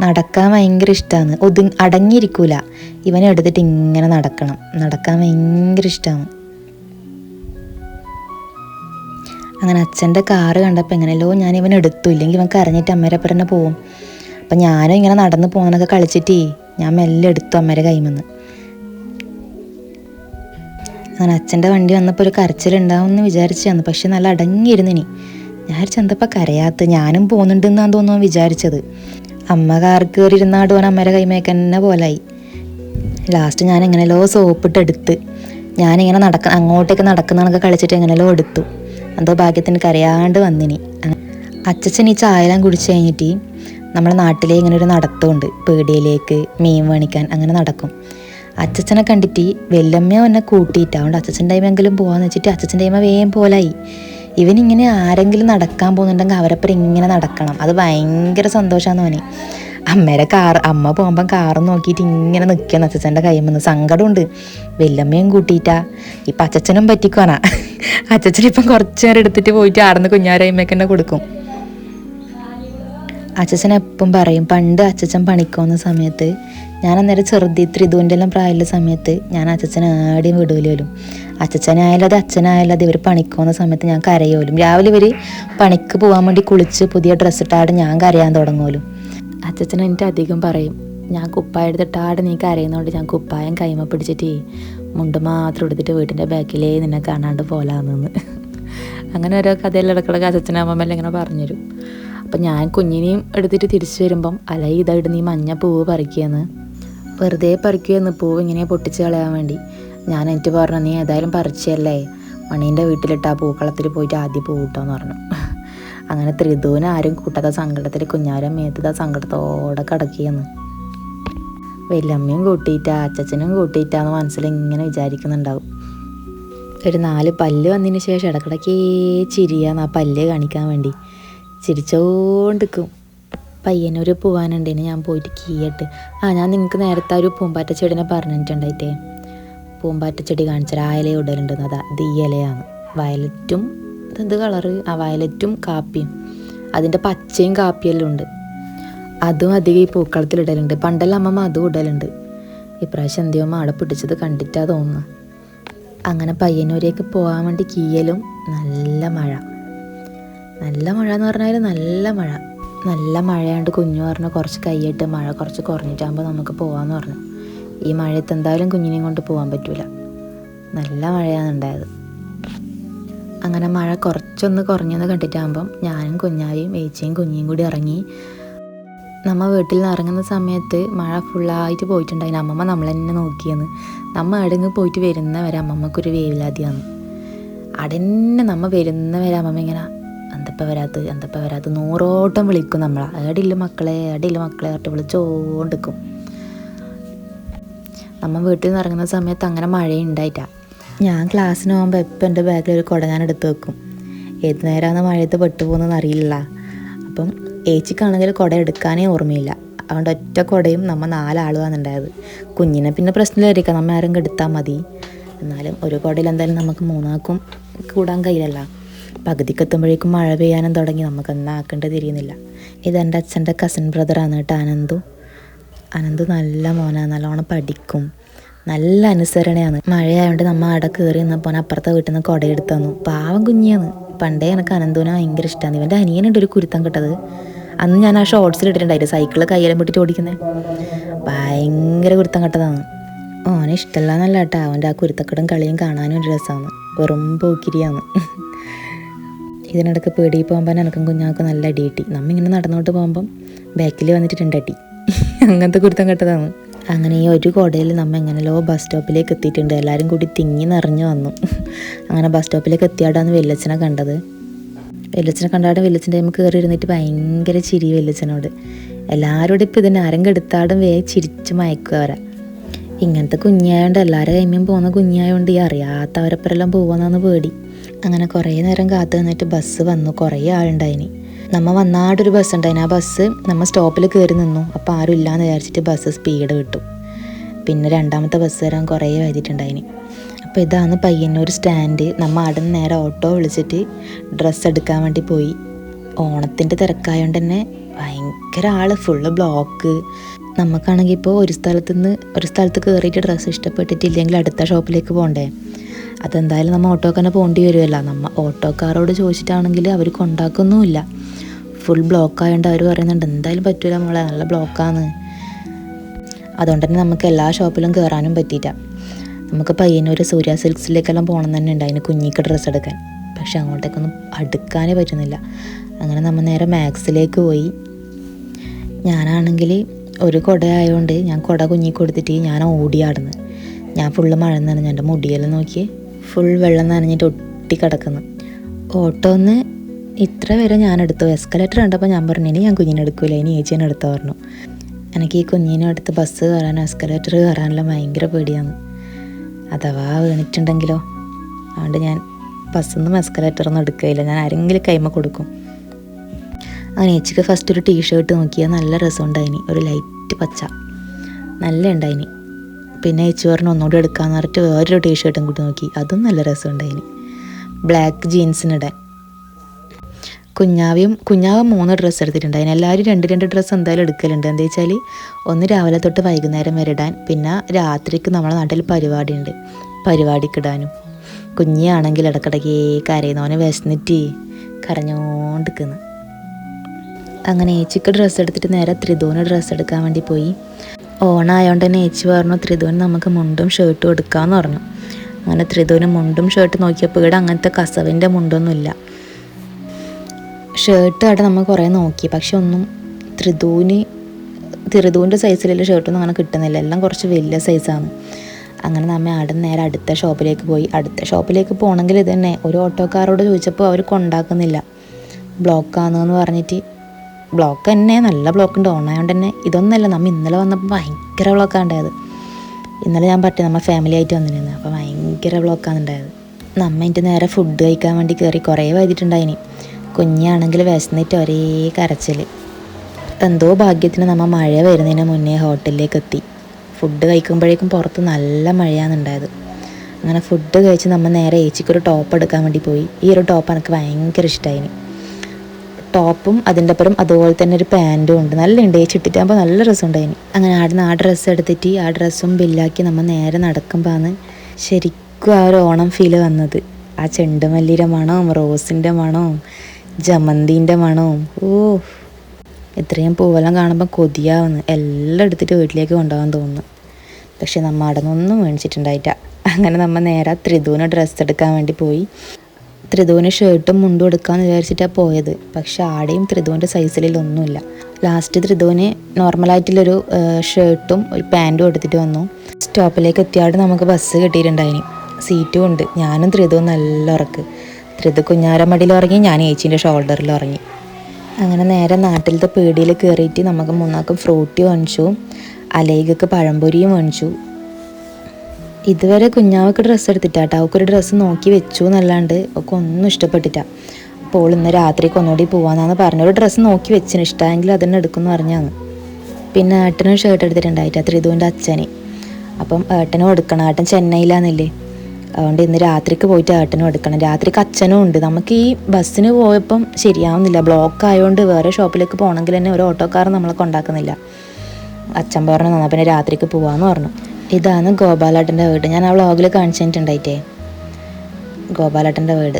[SPEAKER 1] നടക്കാൻ ഭയങ്കര ഇഷ്ടമാണ് ഒതു അടങ്ങിയിരിക്കൂല. ഇവനെ എടുത്തിട്ട് ഇങ്ങനെ നടക്കണം. നടക്കാൻ ഭയങ്കര ഇഷ്ടമാണ് അങ്ങനെ അച്ഛന്റെ കാറ് കണ്ടപ്പോൾ എങ്ങനെയല്ലോ ഞാൻ ഇവൻ എടുത്തു. ഇല്ലെങ്കിൽ ഇവൻ കരഞ്ഞിട്ട് അമ്മേരെ തന്നെ പോവും. അപ്പം ഞാനും ഇങ്ങനെ നടന്ന് പോകുന്നതൊക്കെ കളിച്ചിട്ടേ ഞാൻ മെല്ലെ എടുത്തു അമ്മേരെ കൈമെന്ന് അങ്ങനെ അച്ഛന്റെ വണ്ടി വന്നപ്പോൾ ഒരു കരച്ചിലുണ്ടാവും എന്ന് വിചാരിച്ചാന്ന് പക്ഷെ നല്ല അടങ്ങിയിരുന്നു ഇനി. ഞാൻ ചെന്തപ്പം കരയാത്ത ഞാനും പോകുന്നുണ്ടെന്നാന്ന് തോന്നുന്നു വിചാരിച്ചത്. അമ്മ കാർ കയറി ഇരുന്നാട് പോകാൻ അമ്മേരെ കൈമേക്ക് തന്നെ പോലായി. ലാസ്റ്റ് ഞാൻ എങ്ങനെയല്ലോ സോപ്പിട്ട് എടുത്ത്. ഞാനിങ്ങനെ നടക്ക അങ്ങോട്ടേക്ക് നടക്കുന്നതൊക്കെ കളിച്ചിട്ട് എങ്ങനെയല്ലോ എടുത്തു. എന്തോ ഭാഗ്യത്തിന് കരയാണ്ട് വന്നിനി. അച്ഛൻ ഈ ചായലാം കുടിച്ചു കഴിഞ്ഞിട്ട് നമ്മുടെ നാട്ടിലെ ഇങ്ങനെ ഒരു നടത്തമുണ്ട്. പേടിയിലേക്ക് മീൻ മേണിക്കാൻ അങ്ങനെ നടക്കും. അച്ഛനെ കണ്ടിട്ട് വെല്ലമ്മയെ എന്നെ കൂട്ടിയിട്ട് അതുകൊണ്ട് അച്ഛന്റെ ടൈമെങ്കിലും പോകാന്ന് വെച്ചിട്ട് അച്ഛന്റെ ടൈമ വേഗം പോലായി. ഇവനിങ്ങനെ ആരെങ്കിലും നടക്കാൻ പോകുന്നുണ്ടെങ്കിൽ അവരപ്പുറം ഇങ്ങനെ നടക്കണം. അത് ഭയങ്കര സന്തോഷമാണെന്ന് അവന്. അമ്മേരെ കാർ അമ്മ പോകുമ്പം കാർ നോക്കിയിട്ട് ഇങ്ങനെ നിൽക്കുന്ന അച്ഛച്ചന്റെ കൈ വന്ന് സങ്കടമുണ്ട്. വല്ലമ്മയും കൂട്ടിയിട്ടാ. ഇപ്പം അച്ഛനും പറ്റിക്കുവാനാ അച്ഛനിപ്പം കുറച്ച് നേരം എടുത്തിട്ട് പോയിട്ട് ആടുന്ന് കുഞ്ഞാരമ്മയ്ക്ക് തന്നെ കൊടുക്കും. അച്ഛച്ചൻ എപ്പം പറയും പണ്ട് അച്ഛച്ചൻ പണിക്കോന്ന സമയത്ത് ഞാൻ അന്നേരം ചെറുതി ത്രിതുവിന്റെ എല്ലാം പ്രായമുള്ള സമയത്ത് ഞാൻ അച്ഛച്ചനെ ആടിയും വിടൂലും അച്ഛച്ചനായാലും അത് അച്ഛനായാലും അത് ഇവർ പണിക്കോന്ന സമയത്ത് ഞാൻ കരയോലും രാവിലെ ഇവർ പണിക്ക് പോകാൻ വേണ്ടി കുളിച്ച് പുതിയ ഡ്രസ്സ് ഇട്ടാട് ഞാൻ കരയാൻ തുടങ്ങുമല്ലോ അച്ഛൻ എന്റെ അധികം പറയും. ഞാൻ കുപ്പായ ആട് നീ അറിയുന്നതുകൊണ്ട് ഞാൻ കുപ്പായം കൈമ പിടിച്ചിട്ട് മുണ്ട് മാത്രം എടുത്തിട്ട് വീട്ടിന്റെ ബാക്കിലേ നിന്നെ കാണാണ്ട് പോലാന്ന്. അങ്ങനെ ഓരോ കഥയിൽ ഇടക്കിടക്ക് അച്ഛനമ്മമെല്ലാം ഇങ്ങനെ പറഞ്ഞുതരും. അപ്പം ഞാൻ കുഞ്ഞിനെയും എടുത്തിട്ട് തിരിച്ചു വരുമ്പം അല ഇതായിട്ട് നീ മഞ്ഞ പൂവ് പറിക്കുകയെന്ന് വെറുതെ പറിക്കുകയെന്ന് പൂവ് ഇങ്ങനെ പൊട്ടിച്ച് കളയാൻ വേണ്ടി. ഞാൻ എനിക്ക് പറഞ്ഞു നീ ഏതായാലും പറിച്ചല്ലേ മണീന്റെ വീട്ടിലിട്ട് ആ പൂക്കളത്തിൽ പോയിട്ട് ആദ്യം പൂ കിട്ടുമെന്ന് പറഞ്ഞു. അങ്ങനെ ത്രിധുവിന് ആരും കൂട്ടാത്ത സങ്കടത്തിൽ കുഞ്ഞാരം മേത്തത് ആ സങ്കടത്തോടെ കിടക്കിയെന്ന് വല്യമ്മയും കൂട്ടിയിട്ടാ അച്ചച്ചനും കൂട്ടിയിട്ടാന്ന് മനസ്സിൽ ഇങ്ങനെ വിചാരിക്കുന്നുണ്ടാവും. ഒരു നാല് പല്ല് വന്നതിന് ശേഷം ഇടക്കിടയ്ക്ക് ചിരിയാന്ന് ആ പല്ല് കാണിക്കാൻ വേണ്ടി. ചിരിച്ചോണ്ടിരിക്കും. പയ്യനൂർ പോകാനുണ്ടേന് ഞാൻ പോയിട്ട് കീയട്ട്. ആ ഞാൻ നിങ്ങൾക്ക് നേരത്തെ ഒരു പൂമ്പാറ്റ ചെടിനെ പറഞ്ഞിട്ടുണ്ടായിട്ടേ. പൂമ്പാറ്റ ചെടി കാണിച്ചാൽ ആ ഇല ഇടലുണ്ടെന്ന് അതാ ഈ ഇലയാണ് വയലറ്റും ഇതെന്ത് കളറ് ആ വയലറ്റും കാപ്പിയും. അതിന്റെ പച്ചയും കാപ്പിയെല്ലാം ഉണ്ട്. അതും അധികം ഈ പൂക്കളത്തിൽ ഇടലുണ്ട്. പണ്ടെല്ലാം അമ്മമ്മ അതും ഇടലുണ്ട്. ഇപ്രാവശ്യം എന്തിയമ്മ അവിടെ പിടിച്ചത് കണ്ടിട്ടാ തോന്നുന്നു. അങ്ങനെ പയ്യന്നൂരേക്ക് പോകാൻ വേണ്ടി കീയലും നല്ല മഴ. നല്ല മഴ എന്ന് പറഞ്ഞാൽ നല്ല മഴ. നല്ല മഴയാണ്ട് കുഞ്ഞു പറഞ്ഞ് കുറച്ച് കൈയിട്ട് മഴ കുറച്ച് കുറഞ്ഞിട്ടാകുമ്പോൾ നമുക്ക് പോകാമെന്ന് പറഞ്ഞു. ഈ മഴയത്ത് എന്തായാലും കുഞ്ഞിനെയും കൊണ്ട് പോകാൻ പറ്റൂല. നല്ല മഴയാണ് ഉണ്ടായത് അങ്ങനെ മഴ കുറച്ചൊന്ന് കുറഞ്ഞെന്ന് കണ്ടിട്ടാകുമ്പം ഞാനും കുഞ്ഞായും ഏച്ചിയും കുഞ്ഞിയും കൂടി ഇറങ്ങി. നമ്മ വീട്ടിൽ നിന്ന് ഇറങ്ങുന്ന സമയത്ത് മഴ ഫുള്ളായിട്ട് പോയിട്ടുണ്ടായിന്. അമ്മമ്മ നമ്മളെന്നെ നോക്കിയെന്ന്. നമ്മ അടങ്ങ് പോയിട്ട് വരുന്നവരെ അമ്മമ്മക്കൊരു വേവിലാതിയാണ് അടന്നെ നമ്മ വരുന്നവരെ അമ്മമ്മ ഇങ്ങനെ എന്തപ്പം വരാത്ത് എന്തപ്പം വരാത്ത് നൂറോട്ടം വിളിക്കും നമ്മളെ. ഏടില്ല മക്കളെ? ഏടില്ല മക്കളെ? പറഞ്ഞിട്ട് വിളിച്ചോണ്ടിക്കും. നമ്മ വീട്ടിൽ നിന്ന് ഇറങ്ങുന്ന സമയത്ത് അങ്ങനെ മഴയുണ്ടായിട്ടാ. ഞാൻ ക്ലാസ്സിന് പോകുമ്പോൾ എപ്പോൾ എന്റെ ബാഗിൽ ഒരു കുട ഞാൻ എടുത്ത് വെക്കും. ഏത് നേരമാണ് മഴയത്ത് പെട്ടുപോകുന്നതെന്ന് അറിയില്ല. അപ്പം ഏച്ചിക്കാണെങ്കിൽ കുട എടുക്കാനേ ഓർമ്മയില്ല. അതുകൊണ്ട് ഒറ്റ കുടയും നമ്മൾ നാലാളുമാണ് ഉണ്ടായത് കുഞ്ഞിനെ പിന്നെ പ്രശ്നമില്ലായിരിക്കാം. നമ്മൾ ആരും എടുത്താൽ മതി. എന്നാലും ഒരു കുടയിൽ എന്തായാലും നമുക്ക് മൂന്നാക്കും കൂടാൻ കഴിയില്ല പകുതിക്ക് എത്തുമ്പോഴേക്കും മഴ പെയ്യാനും തുടങ്ങി. നമുക്ക് എന്നാ തിരിയുന്നില്ല ഇതെന്റെ അച്ഛന്റെ കസിൻ ബ്രദറാണ് കേട്ടോ അനന്തു. അനന്തു നല്ല മോനാണ് നല്ലോണം പഠിക്കും. നല്ല അനുസരണയാണ്. മഴയായതുകൊണ്ട് നമ്മ അവിടെ കയറി നിന്നപ്പോൾ അപ്പുറത്തെ വീട്ടിൽ നിന്ന് കുടയെടുത്തു തന്നു. പാവം കുഞ്ഞിയാണ്. പണ്ടേ എനിക്ക് അനന്തുവിനെ ഭയങ്കര ഇഷ്ടമാണ് ഇവന്റെ അനിയനുണ്ട് ഒരു കുരുത്തം കിട്ടത്. അന്ന് ഞാൻ ആ ഷോർട്സിൽ ഇട്ടിട്ടുണ്ടായിരുന്നു. സൈക്കിൾ കയ്യിലും പിടിച്ച് ഓടിക്കുന്നത് ഭയങ്കര കുരുത്തം കെട്ടതാണ്. ഓനെ ഇഷ്ടമല്ല എന്നല്ല കേട്ടോ അവന്റെ ആ കുരുത്തക്കടും കളിയും കാണാനും ഒരു രസമാണ് വെറും പോക്കിരിയാണ്. ഇതിനിടയ്ക്ക് പേടി പോകുമ്പോൾ എനിക്കും കുഞ്ഞാക്കും നല്ല അടി കിട്ടി. നമ്മിങ്ങനെ നടന്നോട്ട് പോകുമ്പം ബാക്കിൽ വന്നിട്ട് രണ്ടടി. അങ്ങനത്തെ കുരുത്തം കെട്ടതാണ്. അങ്ങനെ ഈ ഒരു കോടയിൽ നമ്മൾ എങ്ങനെയല്ലോ ബസ് സ്റ്റോപ്പിലേക്ക് എത്തിയിട്ടുണ്ട്. എല്ലാവരും കൂടി തിങ്ങി നിറഞ്ഞു വന്നു. അങ്ങനെ ബസ് സ്റ്റോപ്പിലേക്ക് എത്തിയാടാണ് വെല്ലച്ചനെ കണ്ടത്. വെല്ലച്ചനെ കണ്ടാടും വെല്ലച്ചന്റെ നമുക്ക് കയറി ഇരുന്നിട്ട് ഭയങ്കര ചിരി വെല്ലച്ചനോട് എല്ലാവരോടും ഇപ്പം ഇതിനെ ആരും കെടുത്താടും വേ ചിരിച്ച് മയക്കുക അവരെ. ഇങ്ങനത്തെ കുഞ്ഞായോണ്ട് എല്ലാവരുടെ കൈമ്യം പോകുന്ന കുഞ്ഞായോണ്ട് ഈ അറിയാത്തവരപ്പരെല്ലാം പോകുന്നതെന്ന് പേടി. അങ്ങനെ കുറേ നേരം കാത്തു നിന്നിട്ട് ബസ് വന്നു. കുറേ ആളുണ്ടായിനി. നമ്മ വന്നാടൊരു ബസ് ഉണ്ടായിരുന്നു ആ ബസ് നമ്മൾ സ്റ്റോപ്പിൽ കയറി നിന്നു. അപ്പോൾ ആരും ഇല്ലാന്ന് വിചാരിച്ചിട്ട് ബസ് സ്പീഡ് വിട്ടു പിന്നെ രണ്ടാമത്തെ ബസ് വരാൻ കുറേ വൈകിട്ടുണ്ടായിനി. അപ്പോൾ ഇതാണ് പയ്യന്നൂർ സ്റ്റാൻഡ്. നമ്മൾ അവിടെ നിന്ന് നേരെ ഓട്ടോ വിളിച്ചിട്ട് ഡ്രസ്സ് എടുക്കാൻ വേണ്ടി പോയി. ഓണത്തിന്റെ തിരക്കായതുകൊണ്ട് തന്നെ ഭയങ്കര ആൾ ഫുള്ള് ബ്ലോക്ക്. നമുക്കാണെങ്കിൽ ഇപ്പോൾ ഒരു സ്ഥലത്ത് നിന്ന് ഒരു സ്ഥലത്ത് കയറിയിട്ട് ഡ്രസ്സ് ഇഷ്ടപ്പെട്ടിട്ടില്ലെങ്കിൽ അടുത്ത ഷോപ്പിലേക്ക് പോകണ്ടേ അതെന്തായാലും നമ്മൾ ഓട്ടോക്ക് തന്നെ പോകേണ്ടി വരുമല്ലോ നമ്മൾ ഓട്ടോക്കാരോട് ചോദിച്ചിട്ടാണെങ്കിൽ അവർ കൊണ്ടാക്കൊന്നുമില്ല. ഫുൾ ബ്ലോക്ക് ആയതുകൊണ്ട് അവർ പറയുന്നുണ്ട് എന്തായാലും പറ്റൂല നമ്മളെ നല്ല ബ്ലോക്കാണ് അതുകൊണ്ട് തന്നെ നമുക്ക് എല്ലാ ഷോപ്പിലും കയറാനും പറ്റിയില്ല. നമുക്ക് പയ്യന്നൂർ സൂര്യ സിൽക്സിലേക്കെല്ലാം പോകണം തന്നെ ഉണ്ട് അതിന് കുഞ്ഞിക്ക് ഡ്രസ്സ് എടുക്കാൻ. പക്ഷെ അങ്ങോട്ടേക്കൊന്നും അടുക്കാനേ പറ്റുന്നില്ല. അങ്ങനെ നമ്മൾ നേരെ മാക്സിലേക്ക് പോയി. ഞാനാണെങ്കിൽ ഒരു കുട ആയതുകൊണ്ട് ഞാൻ കുട കുഞ്ഞി കൊടുത്തിട്ട് ഞാൻ ഓടിയാടുന്നു ഞാൻ ഫുള്ള് മഴ നനഞ്ഞു എന്റെ മുടിയെല്ലാം നോക്കി. ഫുൾ വെള്ളം നനഞ്ഞിട്ട് ഒട്ടി കിടക്കുന്നു. ഓട്ടോന്ന് ഇത്ര വരെ ഞാൻ എടുത്തു. എസ്കലേറ്റർ കണ്ടപ്പോൾ ഞാൻ പറഞ്ഞു ഇനി ഞാൻ കുഞ്ഞിനെ എടുക്കൂല ഇനി ഏച്ചിനെ എടുത്തു പറഞ്ഞു. എനിക്ക് ഈ കുഞ്ഞിനെ എടുത്ത് ബസ് കയറാൻ എസ്കലേറ്റർ കയറാനെല്ലാം ഭയങ്കര പേടിയാണ്. അഥവാ വീണിട്ടുണ്ടെങ്കിലോ? അതുകൊണ്ട് ഞാൻ ബസ്സൊന്നും എസ്കലേറ്ററൊന്നും എടുക്കുകയില്ല. ഞാൻ ആരെങ്കിലും കൈമ കൊടുക്കും. അങ്ങനെ ഏച്ചിക്ക് ഫസ്റ്റ് ഒരു ടീഷർട്ട് നോക്കിയാൽ നല്ല രസമുണ്ടായിനി. ഒരു ലൈറ്റ് പച്ച. നല്ല ഉണ്ടായിനി. പിന്നെ ഏച്ചി പറഞ്ഞു ഒന്നുകൂടി എടുക്കാമെന്ന് പറഞ്ഞിട്ട് വേറൊരു ടീഷർട്ടും കൂടി നോക്കി. അതും നല്ല രസമുണ്ടായിനി. ബ്ലാക്ക് ജീൻസിനിടാൻ കുഞ്ഞാവിയും കുഞ്ഞാവ് മൂന്ന് ഡ്രസ്സ് എടുത്തിട്ടുണ്ട് എല്ലാവരും രണ്ട് രണ്ട് ഡ്രസ്സ് എന്തായാലും എടുക്കലുണ്ട്. എന്താ വെച്ചാൽ ഒന്ന് രാവിലെ തൊട്ട് വൈകുന്നേരം വരെ ഇടാൻ പിന്നെ രാത്രിക്ക് നമ്മളെ നാട്ടിൽ പരിപാടിയുണ്ട്. പരിപാടിക്ക് ഇടാനും. കുഞ്ഞാണെങ്കിൽ ഇടക്കിടയ്ക്ക് കരയുന്നവനെ വിശന്നിട്ട് കരഞ്ഞോണ്ടിരിക്കുന്നു. അങ്ങനെ ഏച്ചിക്ക് ഡ്രസ്സ് എടുത്തിട്ട് നേരെ ത്രിധൂന ഡ്രസ്സ് എടുക്കാൻ വേണ്ടി പോയി. ഓണായതുകൊണ്ട് തന്നെ ഏച്ചി പറഞ്ഞു ത്രിധുവിന് നമുക്ക് മുണ്ടും ഷർട്ടും എടുക്കാമെന്ന് പറഞ്ഞു. അങ്ങനെ ത്രിധുവിന് മുണ്ടും ഷർട്ട് നോക്കിയപ്പോൾ ഇവിടെ അങ്ങനത്തെ കസവിന്റെ മുണ്ടൊന്നുമില്ല. ഷർട്ട് അവിടെ നമ്മൾ കുറേ നോക്കി. പക്ഷെ ഒന്നും ത്രിധുവിന് ത്രിധുവിന്റെ സൈസിലുള്ള ഷർട്ടൊന്നും അങ്ങനെ കിട്ടുന്നില്ല. എല്ലാം കുറച്ച് വലിയ സൈസാണ് അങ്ങനെ നമ്മ അവിടെ നേരെ അടുത്ത ഷോപ്പിലേക്ക് പോയി. അടുത്ത ഷോപ്പിലേക്ക് പോകണമെങ്കിൽ ഇത് തന്നെ ഒരു ഓട്ടോക്കാരോട് ചോദിച്ചപ്പോൾ അവർ കൊണ്ടാക്കുന്നില്ല. ബ്ലോക്കാണെന്ന് പറഞ്ഞിട്ട് ബ്ലോക്ക് തന്നെ നല്ല ബ്ലോക്ക് ഉണ്ട്. ഓണായതുകൊണ്ട് തന്നെ ഇതൊന്നല്ല നമ്മൾ ഇന്നലെ വന്നപ്പോൾ ഭയങ്കര ബ്ലോക്കാണ് ഉണ്ടായത് ഇന്നലെ ഞാൻ പറ്റി നമ്മ ഫാമിലി ആയിട്ട് വന്നിരുന്നത് അപ്പോൾ ഭയങ്കര ബ്ലോക്കാണ് ഉണ്ടായത്. നമ്മ എന്റെ നേരെ ഫുഡ് കഴിക്കാൻ വേണ്ടി കയറി കുറേ വൈകിട്ടുണ്ടായിനി. കുഞ്ഞാണെങ്കിൽ വിശന്നിട്ട് ഒരേ കരച്ചിൽ എന്തോ ഭാഗ്യത്തിന് നമ്മൾ മഴ വരുന്നതിന് മുന്നേ ഹോട്ടലിലേക്ക് എത്തി. ഫുഡ് കഴിക്കുമ്പോഴേക്കും പുറത്ത് നല്ല മഴയാണ് ഉണ്ടായത്. അങ്ങനെ ഫുഡ് കഴിച്ച് നമ്മൾ നേരെ ഏച്ചിക്കൊരു ടോപ്പ് എടുക്കാൻ വേണ്ടി പോയി. ഈ ഒരു ടോപ്പ് എനിക്ക് ഭയങ്കര ഇഷ്ടമായിനി ടോപ്പും അതിന്റെ അപ്പുറം അതുപോലെ തന്നെ ഒരു പാന്റും ഉണ്ട്. നല്ല ഉണ്ട് ചിട്ടിട്ടാകുമ്പോൾ നല്ല രസമുണ്ടായിന്. അങ്ങനെ ആടുന്ന ആ ഡ്രസ്സ് എടുത്തിട്ട് ആ ഡ്രസ്സും ബില്ലാക്കി നമ്മൾ നേരെ നടക്കുമ്പോഴാണ് ശരിക്കും ആ ഒരു ഓണം ഫീൽ വന്നത്. ആ ചെണ്ടുമല്ലിയുടെ മണവും റോസിന്റെ മണവും ജമന്തിന്റെ മണവും. ഓ ഇത്രയും പൂവെല്ലാം കാണുമ്പോൾ കൊതിയാവുന്നു. എല്ലാം എടുത്തിട്ട് വീട്ടിലേക്ക് കൊണ്ടുപോകാൻ തോന്നുന്നു. പക്ഷെ നമ്മ അവിടെ നിന്നൊന്നും മേടിച്ചിട്ടുണ്ടായിട്ട അങ്ങനെ നമ്മൾ നേരെ ത്രിധുവിന് ഡ്രസ്സ് എടുക്കാൻ വേണ്ടി പോയി. ത്രിതുവിന് ഷർട്ടും മുണ്ടും എടുക്കാമെന്ന് വിചാരിച്ചിട്ടാണ് പോയത്. പക്ഷെ ആടെയും ത്രിധുവിന്റെ സൈസിലൊന്നുമില്ല ലാസ്റ്റ് ത്രിധുവിന് നോർമലായിട്ടുള്ളൊരു ഷർട്ടും ഒരു പാന്റും എടുത്തിട്ട് വന്നു. സ്റ്റോപ്പിലേക്ക് എത്തിയാട് നമുക്ക് ബസ് കിട്ടിയിട്ടുണ്ടായിനി. സീറ്റും ഉണ്ട്. ഞാനും ത്രിധുവും നല്ല ഉറക്ക്. ത്രിതു കുഞ്ഞാരമടിയിൽ ഉറങ്ങി ഞാൻ ഏച്ചീന്റെ ഷോൾഡറിൽ ഉറങ്ങി. അങ്ങനെ നേരെ നാട്ടിലത്തെ പീടിയിൽ കയറിയിട്ട് നമുക്ക് മൂന്നാക്കും ഫ്രൂട്ടി വാങ്ങിച്ചു. അലേഖക്ക് പഴംപൊരിയും വാങ്ങിച്ചു. ഇതുവരെ കുഞ്ഞാവക്ക് ഡ്രസ്സ് എടുത്തിട്ടാട്ടോ. അവക്കൊരു ഡ്രസ്സ് നോക്കി വെച്ചു എന്നല്ലാണ്ട് ഒക്കെ ഒന്നും ഇഷ്ടപ്പെട്ടിട്ട അപ്പോൾ ഇന്ന് രാത്രിക്ക് ഒന്നുകൂടി പോവാന്നാന്ന് പറഞ്ഞു ഒരു ഡ്രസ്സ് നോക്കി വെച്ചിന് ഇഷ്ടമെങ്കിൽ അതന്നെ എടുക്കുമെന്ന് പറഞ്ഞാന്ന് പിന്നെ ഏട്ടനും ഷർട്ട് എടുത്തിട്ടുണ്ടായിട്ട് ഇതുകൊണ്ട് അച്ഛന്. അപ്പം ഏട്ടനും എടുക്കണം. ഏട്ടൻ ചെന്നൈയിലാന്നില്ലേ. അതുകൊണ്ട് ഇന്ന് രാത്രിക്ക് പോയിട്ട് ഏട്ടനും എടുക്കണം. രാത്രിക്ക് അച്ഛനും ഉണ്ട്. നമുക്ക് ഈ ബസ്സിന് പോയപ്പം ശരിയാവുന്നില്ല. ബ്ലോക്ക് ആയതുകൊണ്ട് വേറെ ഷോപ്പിലേക്ക് പോകണമെങ്കിൽ തന്നെ ഒരു ഓട്ടോക്കാർ നമ്മളെ കൊണ്ടാക്കുന്നില്ല. അച്ഛൻ പറഞ്ഞു നന്നാ പിന്നെ രാത്രിക്ക് പോവാന്ന് പറഞ്ഞു. ഇതാണ് ഗോപാലേട്ടന്റെ വീട്. ഞാൻ ആ വ്ളോഗിൽ കാണിച്ചിട്ടുണ്ടായിട്ടേ. ഗോപാലേട്ടന്റെ വീട്.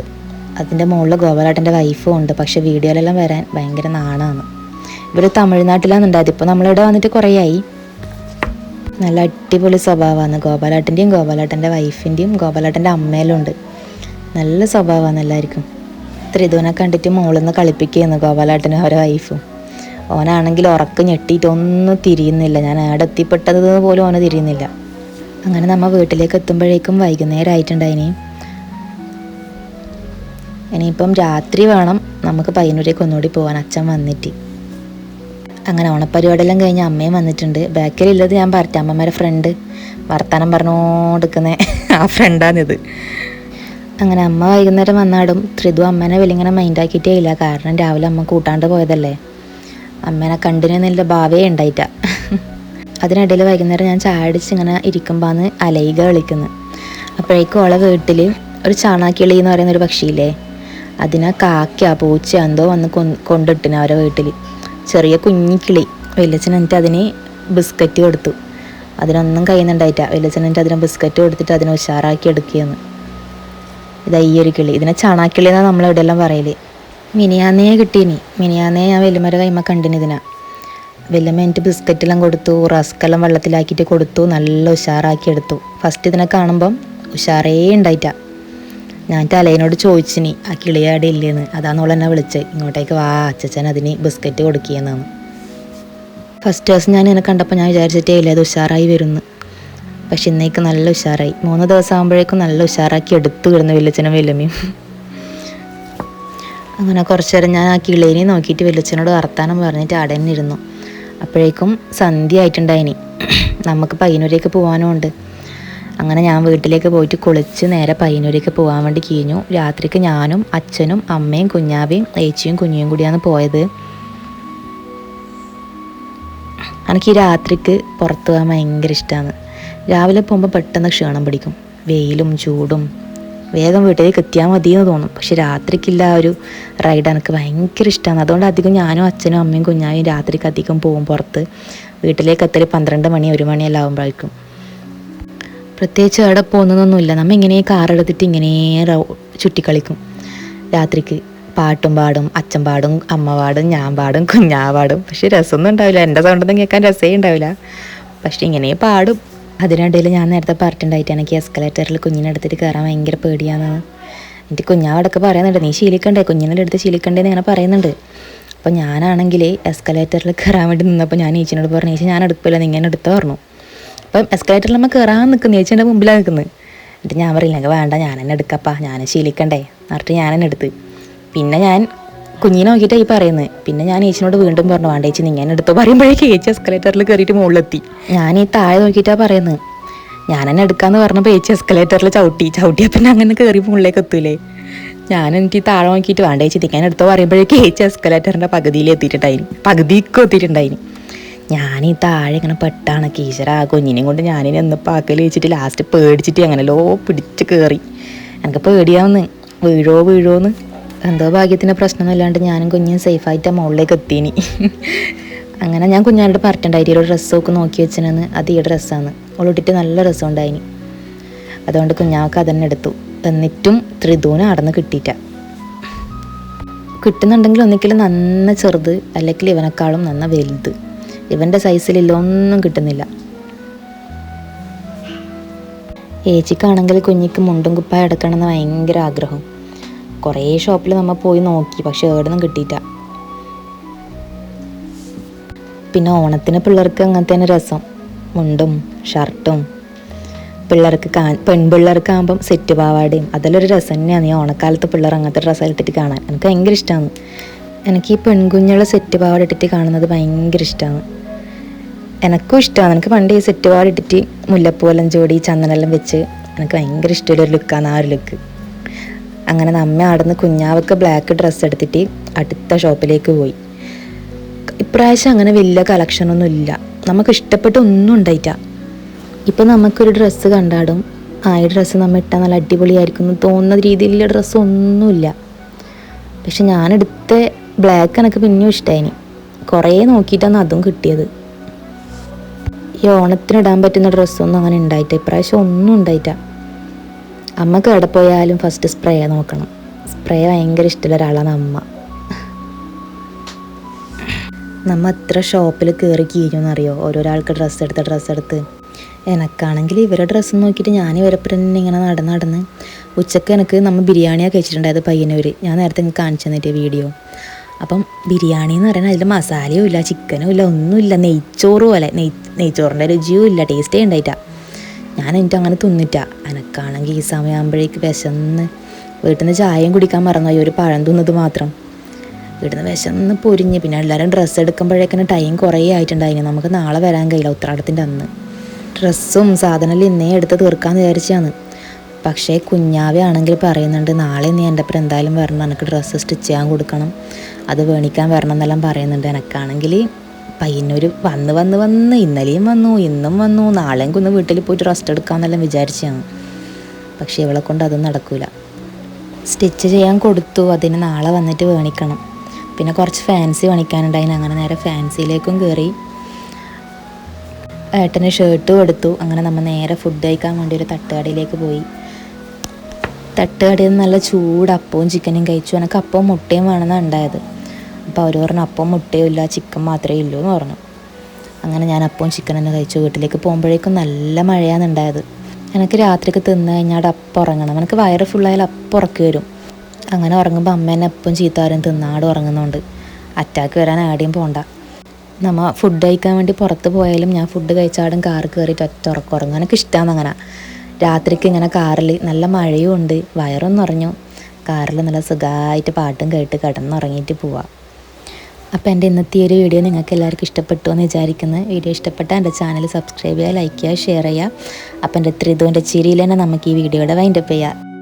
[SPEAKER 1] അതിന്റെ മുകളിൽ ഗോപാലേട്ടന്റെ വൈഫും ഉണ്ട്. പക്ഷെ വീഡിയോയിലെല്ലാം വരാൻ ഭയങ്കര നാണാണ് ഇവർ തമിഴ്നാട്ടിലാണ് ഉണ്ടായത് ഇപ്പോൾ നമ്മളിവിടെ വന്നിട്ട് കുറേയായി. നല്ല അടിപൊളി സ്വഭാവമാണ്. ഗോപാലേട്ടന്റെയും ഗോപാലേട്ടന്റെ വൈഫിന്റെയും ഗോപാലേട്ടന്റെ അമ്മയിലും ഉണ്ട്. നല്ല സ്വഭാവമാണ് എല്ലാവർക്കും. ത്രിതുവിനെ കണ്ടിട്ട് മുകളിൽ നിന്ന് കളിപ്പിക്കുകയെന്ന് ഗോപാലേട്ടനും അവരെ വൈഫും. ഓനാണെങ്കിൽ ഉറക്കം ഞെട്ടിയിട്ട് ഒന്നും തിരിയുന്നില്ല. ഞാൻ ആടെ എത്തിപ്പെട്ടത് പോലും ഓന് തിരിയുന്നില്ല. അങ്ങനെ നമ്മൾ വീട്ടിലേക്ക് എത്തുമ്പോഴേക്കും വൈകുന്നേരം ആയിട്ടുണ്ടായിനി ഇനിയിപ്പം രാത്രി വേണം നമുക്ക് പയ്യന്നൂരേക്ക് ഒന്നുകൂടി പോകാൻ അച്ഛൻ വന്നിട്ട്. അങ്ങനെ ഓണപ്പരിപാടിയെല്ലാം കഴിഞ്ഞ് അമ്മയും വന്നിട്ടുണ്ട്. ബാക്കിലുള്ളത് ഞാൻ പറഞ്ഞ അമ്മമാരെ ഫ്രണ്ട് വർത്താനം പറഞ്ഞോണ്ടിരിക്കുന്ന. ആ ഫ്രണ്ടാണിത് അങ്ങനെ അമ്മ വൈകുന്നേരം വന്നാടും. ത്രിതു അമ്മേനെ വലിങ്ങനെ മൈൻഡാക്കിയിട്ടേ ഇല്ല. കാരണം രാവിലെ അമ്മ കൂട്ടാണ്ട് പോയതല്ലേ. അമ്മേനെ നല്ല ഭാവേ ഉണ്ടായിട്ട. അതിനിടയിൽ വൈകുന്നേരം ഞാൻ ചായ അടിച്ച് ഇങ്ങനെ ഇരിക്കുമ്പോന്ന് അലൈക വിളിക്കുന്നു. അപ്പോഴേക്കും ഓളെ വീട്ടിൽ ഒരു ചാണാക്കിളി എന്ന് പറയുന്ന ഒരു പക്ഷിയില്ലേ? അതിനെ കാക്ക പൂച്ച എന്തോ വന്ന് കൊണ്ടിട്ടിന് അവരെ വീട്ടിൽ ചെറിയ കുഞ്ഞിക്കിളി വെല്ലച്ചൻ എന്നിട്ട് അതിന് ബിസ്ക്കറ്റ് കൊടുത്തു. അതിനൊന്നും കഴിയുന്നുണ്ടായിട്ട വലിയച്ഛൻ എന്നിട്ട് അതിനെ ബിസ്ക്കറ്റ് കൊടുത്തിട്ട് അതിനെ ഉഷാറാക്കി എടുക്കുകയെന്ന് ഇതാ ഈ ഒരു കിളി. ഇതിനെ ചാണാക്കിളി എന്നാണ് നമ്മളിവിടെയെല്ലാം പറയൽ? മിനിയാന്നേ കിട്ടീനി. മിനിയാന്നേ ഞാൻ വെല്ലുമര കൈമ കണ്ടിന് ഇതിനാ. വെല്ലമ്മ എനിക്ക് ബിസ്ക്കറ്റെല്ലാം കൊടുത്തു റസ്കെല്ലാം വെള്ളത്തിലാക്കിയിട്ട് കൊടുത്തു നല്ല ഉഷാറാക്കി എടുത്തു. ഫസ്റ്റ് ഇതിനെ കാണുമ്പം ഉഷാറേ ഉണ്ടായിട്ടാ. ഞാൻ തലേനോട് ചോദിച്ചിനി ആ കിളിയാടെ ഇല്ലേന്ന്? അതാന്നോൾ എന്നെ വിളിച്ചത് ഇങ്ങോട്ടേക്ക് വാ അച്ഛൻ അതിന് ബിസ്ക്കറ്റ് കൊടുക്കുകയെന്നാണ്. ഫസ്റ്റ് ദിവസം ഞാൻ ഇതിനെ കണ്ടപ്പോൾ ഞാൻ വിചാരിച്ചിട്ടേ ഇല്ല അത് ഉഷാറായി വരുന്നു. പക്ഷെ ഇന്നേക്ക് നല്ല ഉഷാറായി. മൂന്ന് ദിവസം ആകുമ്പോഴേക്കും നല്ല ഉഷാറാക്കി എടുത്തു വിടുന്നു വെല്ലച്ചനും വെല്ലമ്മയും അങ്ങനെ കുറച്ചേരം ഞാൻ ആ കിളീനെ നോക്കിയിട്ട് വെല്ലച്ചനോട് വർത്താനം പറഞ്ഞിട്ട് ഇരുന്നു. അപ്പോഴേക്കും സന്ധ്യ ആയിട്ടുണ്ടായിനി. നമുക്ക് പയ്യന്നൂരേക്ക് പോകാനുമുണ്ട് അങ്ങനെ ഞാൻ വീട്ടിലേക്ക് പോയിട്ട് കുളിച്ച് നേരെ പയ്യന്നൂരേക്ക് പോകാൻ വേണ്ടി കീഞ്ഞു. രാത്രിക്ക് ഞാനും അച്ഛനും അമ്മയും കുഞ്ഞാവയും ഏച്ചിയും കുഞ്ഞിയും കൂടിയാണ് പോയത്. എനിക്ക് ഈ രാത്രിക്ക് പുറത്തു പോകാൻ ഭയങ്കര ഇഷ്ടമാണ് രാവിലെ പോകുമ്പോൾ പെട്ടെന്ന് ക്ഷീണം പിടിക്കും. വെയിലും ചൂടും. വേഗം വീട്ടിലേക്ക് എത്തിയാൽ മതി എന്ന് തോന്നും. പക്ഷെ രാത്രിക്കില്ല ആ ഒരു റൈഡ് എനിക്ക് ഭയങ്കര ഇഷ്ടമാണ് അതുകൊണ്ട് അധികം ഞാനും അച്ഛനും അമ്മയും കുഞ്ഞായും രാത്രിക്ക് അധികം പോകും പുറത്ത്. വീട്ടിലേക്ക് എത്തൽ പന്ത്രണ്ട് മണി ഒരു മണിയെല്ലാം ആകുമ്പോഴേക്കും പ്രത്യേകിച്ച് അവിടെ പോകുന്നതൊന്നുമില്ല. നമ്മൾ ഇങ്ങനെ കാറെടുത്തിട്ട് ഇങ്ങനെ ചുറ്റിക്കളിക്കും. രാത്രിക്ക് പാട്ടും പാടും അച്ഛൻ പാടും അമ്മ പാടും ഞാൻ പാടും കുഞ്ഞാ പാടും. പക്ഷെ രസമൊന്നും ഉണ്ടാവില്ല. എന്റെ സൗണ്ടൊന്നും കേൾക്കാൻ രസമേ ഉണ്ടാവില്ല. പക്ഷെ ഇങ്ങനെ പാടും. അതിനിടയിൽ ഞാൻ നേരത്തെ പറഞ്ഞിട്ടുണ്ടായിട്ട് എനിക്ക് എസ്കലേറ്ററിൽ കുഞ്ഞിനെ എടുത്തിട്ട് കയറാൻ ഭയങ്കര പേടിയാണ്. എന്റെ കുഞ്ഞാവടൊക്കെ പറയുന്നുണ്ട് നീ ശീലിക്കണ്ടേ? കുഞ്ഞിനെ എടുത്ത് ശീലിക്കണ്ടേന്ന് ഇങ്ങനെ പറയുന്നുണ്ട്. അപ്പോൾ ഞാനാണെങ്കിൽ എസ്കലേറ്ററിൽ കയറാൻ വേണ്ടി നിന്നപ്പോൾ ഞാൻ ഏച്ചിനോട് പറഞ്ഞു ഏച്ചി ഞാൻ എടുക്കില്ല നീ ഇങ്ങനെ എടുത്ത് പറഞ്ഞു? അപ്പം എസ്കലേറ്ററിൽ നമ്മൾ കയറാൻ നിൽക്കുന്നു ഈച്ചന്റെ മുമ്പിലാണ് നിൽക്കുന്നത് എന്നിട്ട് ഞാൻ പറയില്ല വേണ്ട ഞാൻ തന്നെ എടുക്കപ്പാ ഞാൻ ശീലിക്കണ്ടേ? എന്നിട്ട് ഞാൻ തന്നെ എടുത്ത്. പിന്നെ ഞാൻ കുഞ്ഞിനെ നോക്കിയിട്ടാണ് ഈ പറയുന്നത് പിന്നെ ഞാൻ ഏച്ചിനോട് വീണ്ടും പറഞ്ഞു വേണ്ട ചേച്ചി നിങ്ങൾ എടുത്തോ പറയുമ്പോഴേക്ക് ഏച്ചി എസ്കലേറ്ററിൽ കയറിയിട്ട് മുകളിലെത്തി ഞാൻ ഈ താഴെ നോക്കിയിട്ടാണ് പറയുന്നത് ഞാൻ തന്നെ എടുക്കാന്ന് പറഞ്ഞപ്പോൾ ഏച്ചി എസ്കലേറ്ററിൽ ചവിട്ടി ചവിട്ടിയാൽ പിന്നെ അങ്ങനെ കയറി മുകളിലേക്ക് എത്തൂലേ. ഞാൻ എനിക്ക് താഴെ നോക്കിയിട്ട് വേണ്ട ഏച്ചി ഞാൻ എടുത്തോ? പറയുമ്പോഴേക്ക് ഏച്ചി എസ്കലേറ്ററിന്റെ പകുതിയിൽ എത്തിയിട്ടുണ്ടായിന്. പകുതിക്ക് എത്തിയിട്ടുണ്ടായിന്. ഞാൻ ഈ താഴെ ഇങ്ങനെ പെട്ടാണ് കീശരാ ആ കുഞ്ഞിനെയും കൊണ്ട് ഞാനിനെ ഒന്ന് പാക്കൽ വെച്ചിട്ട് ലാസ്റ്റ് പേടിച്ചിട്ട് അങ്ങനെ ലോ പിടിച്ച് കയറി എനിക്ക് പേടിയാവുന്ന്. വീഴോ വീഴോന്ന്. എന്തോ ഭാഗ്യത്തിന് പ്രശ്നമൊന്നുമില്ലാണ്ട് ഞാനും കുഞ്ഞും സേഫായിട്ട് മുകളിലേക്ക് എത്തിയിനി അങ്ങനെ ഞാൻ കുഞ്ഞാളുടെ പറഞ്ഞിട്ടുണ്ടായി ഒരു ഡ്രസ്സൊക്കെ നോക്കി വെച്ചിനെന്ന് അത് ഈ ഡ്രസ്സാണ് അവളിട്ടിട്ട് നല്ല ഡ്രസ്സും ഉണ്ടായിനി. അതുകൊണ്ട് കുഞ്ഞാൾക്ക് അതന്നെ എടുത്തു. എന്നിട്ടും ത്രിദൂന അടന്ന് കിട്ടിയിട്ട. കിട്ടുന്നുണ്ടെങ്കിൽ ഒന്നിക്കലും നന്ന ചെറുത് അല്ലെങ്കിൽ ഇവനെക്കാളും നന്ന വലുത്. ഇവന്റെ സൈസിലില്ല ഒന്നും കിട്ടുന്നില്ല. ഏച്ചിക്കാണെങ്കിൽ കുഞ്ഞിക്ക് മുണ്ടും കുപ്പായ എടുക്കണമെന്ന് ഭയങ്കര ആഗ്രഹം. കുറേ ഷോപ്പിൽ നമ്മൾ പോയി നോക്കി പക്ഷെ എവിടെയൊന്നും കിട്ടിയിട്ട പിന്നെ ഓണത്തിന് പിള്ളേർക്ക് അങ്ങനത്തെ തന്നെ രസം. മുണ്ടും ഷർട്ടും. പിള്ളേർക്ക് കാ പെൺപിള്ളേർക്കാകുമ്പം സെറ്റ് പാവാടയും അതിലൊരു രസം തന്നെയാണ്. ഈ ഓണക്കാലത്ത് പിള്ളേർ അങ്ങനത്തെ ഡ്രസ്സ് ഇട്ടിട്ട് കാണാൻ. എനിക്ക് ഭയങ്കര ഇഷ്ടമാണ് എനിക്ക് ഈ പെൺകുഞ്ഞുള്ള സെറ്റ് പാവാട ഇട്ടിട്ട് കാണുന്നത് ഭയങ്കര ഇഷ്ടമാണ് എനിക്കും ഇഷ്ടമാണ് എനിക്ക് പണ്ട് ഈ സെറ്റ് പാവാട ഇട്ടിട്ട് മുല്ലപ്പൂവെല്ലാം ജോഡി ചന്ദനെല്ലാം വെച്ച് എനിക്ക് ഭയങ്കര ഇഷ്ടമുള്ള ഒരു ലുക്കാണ് ആ ഒരു ലുക്ക് അങ്ങനെ നമ്മ ആടുന്ന് കുഞ്ഞാവൊക്കെ ബ്ലാക്ക് ഡ്രസ്സ് എടുത്തിട്ട് അടുത്ത ഷോപ്പിലേക്ക് പോയി. ഇപ്രാവശ്യം അങ്ങനെ വലിയ കളക്ഷനൊന്നും ഇല്ല. നമുക്ക് ഇഷ്ടപ്പെട്ട ഒന്നും ഉണ്ടായിട്ട ഇപ്പം നമുക്കൊരു ഡ്രസ്സ് കണ്ടാടും. ആ ഡ്രസ്സ് നമ്മൾ ഇട്ടാൽ നല്ല അടിപൊളിയായിരിക്കും എന്ന് തോന്നുന്ന രീതിയിലുള്ള ഡ്രസ്സ് ഒന്നുമില്ല. പക്ഷെ ഞാനെടുത്ത ബ്ലാക്ക് എനിക്ക് പിന്നെയും ഇഷ്ടമായിനി കുറേ നോക്കിയിട്ടാണ് അതും കിട്ടിയത്. ഈ ഓണത്തിനിടാൻ പറ്റുന്ന ഡ്രസ്സൊന്നും അങ്ങനെ ഉണ്ടായിട്ട ഇപ്രാവശ്യം ഒന്നും ഉണ്ടായിട്ട അമ്മയ്ക്ക് എവിടെ പോയാലും ഫസ്റ്റ് സ്പ്രേ നോക്കണം. സ്പ്രേ ഭയങ്കര ഇഷ്ടമുള്ള ഒരാളാണ് അമ്മ. നമ്മ എത്ര ഷോപ്പിൽ കയറി കീഴുമെന്നറിയോ ഓരോരാൾക്ക് ഡ്രസ്സ് എടുത്ത് ഡ്രസ്സ് എടുത്ത്. എനക്കാണെങ്കിൽ ഇവരുടെ ഡ്രസ്സ് നോക്കിയിട്ട് ഞാൻ ഇവരപ്പം തന്നെ ഇങ്ങനെ നടന്ന് നടന്ന്. ഉച്ചയ്ക്ക് എനിക്ക് നമ്മൾ ബിരിയാണിയാണ് കഴിച്ചിട്ടുണ്ടായത് പയ്യന്നൂർ ഞാൻ നേരത്തെ നിങ്ങൾക്ക് കാണിച്ചു തന്നിട്ട് വീഡിയോ അപ്പം ബിരിയാണി എന്ന് പറയുന്നത് അതിൽ മസാലയും ഇല്ല ചിക്കനും ഇല്ല ഒന്നുമില്ല. നെയ്ച്ചോറ് പോലെ. നെയ് നെയ്ച്ചോറിന്റെ രുചിയും ഇല്ല ടേസ്റ്റേ ഉണ്ടായിട്ടാ. ഞാൻ എനിക്ക് അങ്ങനെ തിന്നിട്ട എനക്കാണെങ്കിൽ ഈ സമയമാകുമ്പോഴേക്ക് വിശന്ന് വീട്ടിൽ നിന്ന് ചായയും കുടിക്കാൻ മറന്നുപോയി ഒരു പഴം തിന്നത് മാത്രം. വീട്ടിൽ നിന്ന് വിശന്ന് പൊരിഞ്ഞ് പിന്നെ എല്ലാവരും ഡ്രസ്സ് എടുക്കുമ്പോഴേക്കിന് ടൈം കുറേ ആയിട്ടുണ്ടായിരുന്നു നമുക്ക് നാളെ വരാൻ കഴിയില്ല ഉത്രാടത്തിന്റെ അന്ന്. ഡ്രസ്സും സാധനമെല്ലാം ഇന്നേ എടുത്ത് തീർക്കാമെന്ന് വിചാരിച്ചാണ്. പക്ഷേ കുഞ്ഞാവയാണെങ്കിൽ പറയുന്നുണ്ട് നാളെ നീ എന്റെ ഒപ്പം എന്തായാലും വരണം. എനിക്ക് ഡ്രസ്സ് സ്റ്റിച്ച് ചെയ്യാൻ കൊടുക്കണം. അത് വേണിക്കാൻ വരണം എന്നെല്ലാം പറയുന്നുണ്ട്. എനക്കാണെങ്കിൽ പയ്യന്നൂർ വന്ന് വന്ന് വന്ന് ഇന്നലെയും വന്നു ഇന്നും വന്നു നാളെയും ഒന്ന് വീട്ടിൽ പോയിട്ട് റെസ്റ്റ് എടുക്കാമെന്നെല്ലാം വിചാരിച്ചാണ് പക്ഷേ ഇവളെ കൊണ്ട് അതൊന്നും നടക്കൂല. സ്റ്റിച്ച് ചെയ്യാൻ കൊടുത്തു അതിന് നാളെ വന്നിട്ട് വേണിക്കണം. പിന്നെ കുറച്ച് ഫാൻസി വേണിക്കാനുണ്ടായി അങ്ങനെ നേരെ ഫാൻസിയിലേക്കും കയറി ഏട്ടന് ഷർട്ടും എടുത്തു അങ്ങനെ നമ്മൾ നേരെ ഫുഡ് കഴിക്കാൻ വേണ്ടി ഒരു തട്ടുകടയിലേക്ക് പോയി. തട്ടുകടയിൽ നിന്ന് നല്ല ചൂട് അപ്പവും ചിക്കനും കഴിച്ചു എനിക്ക് അപ്പവും മുട്ടയും വേണമെന്നാണ് ഉണ്ടായത്. അപ്പോൾ അവർ പറഞ്ഞു അപ്പവും മുട്ടയും ഇല്ല ചിക്കൻ മാത്രമേ ഉള്ളൂ എന്ന് പറഞ്ഞു. അങ്ങനെ ഞാൻ അപ്പവും ചിക്കൻ തന്നെ കഴിച്ചു. വീട്ടിലേക്ക് പോകുമ്പോഴേക്കും നല്ല മഴയാണ് ഉണ്ടായത്. എനിക്ക് രാത്രിക്ക് തിന്ന് കഴിഞ്ഞാൽ അപ്പം ഉറങ്ങണം. എനിക്ക് വയറ് ഫുള്ളായാലും അപ്പം ഉറക്കി വരും. അങ്ങനെ ഉറങ്ങുമ്പോൾ അമ്മ അപ്പം ചീത്താരും തിന്നാട് ഉറങ്ങുന്നുണ്ട്. അറ്റാക്ക് വരാൻ ആടിയും പോണ്ട. നമ്മൾ ഫുഡ് കഴിക്കാൻ വേണ്ടി പുറത്ത് പോയാലും ഞാൻ ഫുഡ് കഴിച്ചാടും കാറ് കയറിയിട്ട് ഒറ്റ ഉറക്കം ഉറങ്ങും. എനിക്ക് ഇഷ്ടമാണ് അങ്ങനെ. രാത്രിക്ക് ഇങ്ങനെ കാറിൽ നല്ല മഴയും ഉണ്ട്. വയറും നിറഞ്ഞു കാറിൽ നല്ല സുഖമായിട്ട് പാട്ടും കേട്ട് കിടന്നുറങ്ങിയിട്ട് പോവാം. അപ്പോൾ എന്റെ ഇന്നത്തെ ഒരു വീഡിയോ നിങ്ങൾക്ക് എല്ലാവർക്കും ഇഷ്ടപ്പെട്ടു എന്ന് വിചാരിക്കുന്നു. വീഡിയോ ഇഷ്ടപ്പെട്ടാൽ എന്റെ ചാനൽ സബ്സ്ക്രൈബ് ചെയ്യുക ലൈക്ക് ചെയ്യുക ഷെയർ ചെയ്യുക. അപ്പോൾ എന്റെ ത്രിതുവിന്റെ ചിരിയിൽ തന്നെ നമുക്ക് ഈ വീഡിയോയുടെ വൈൻഡപ്പ് ചെയ്യാം.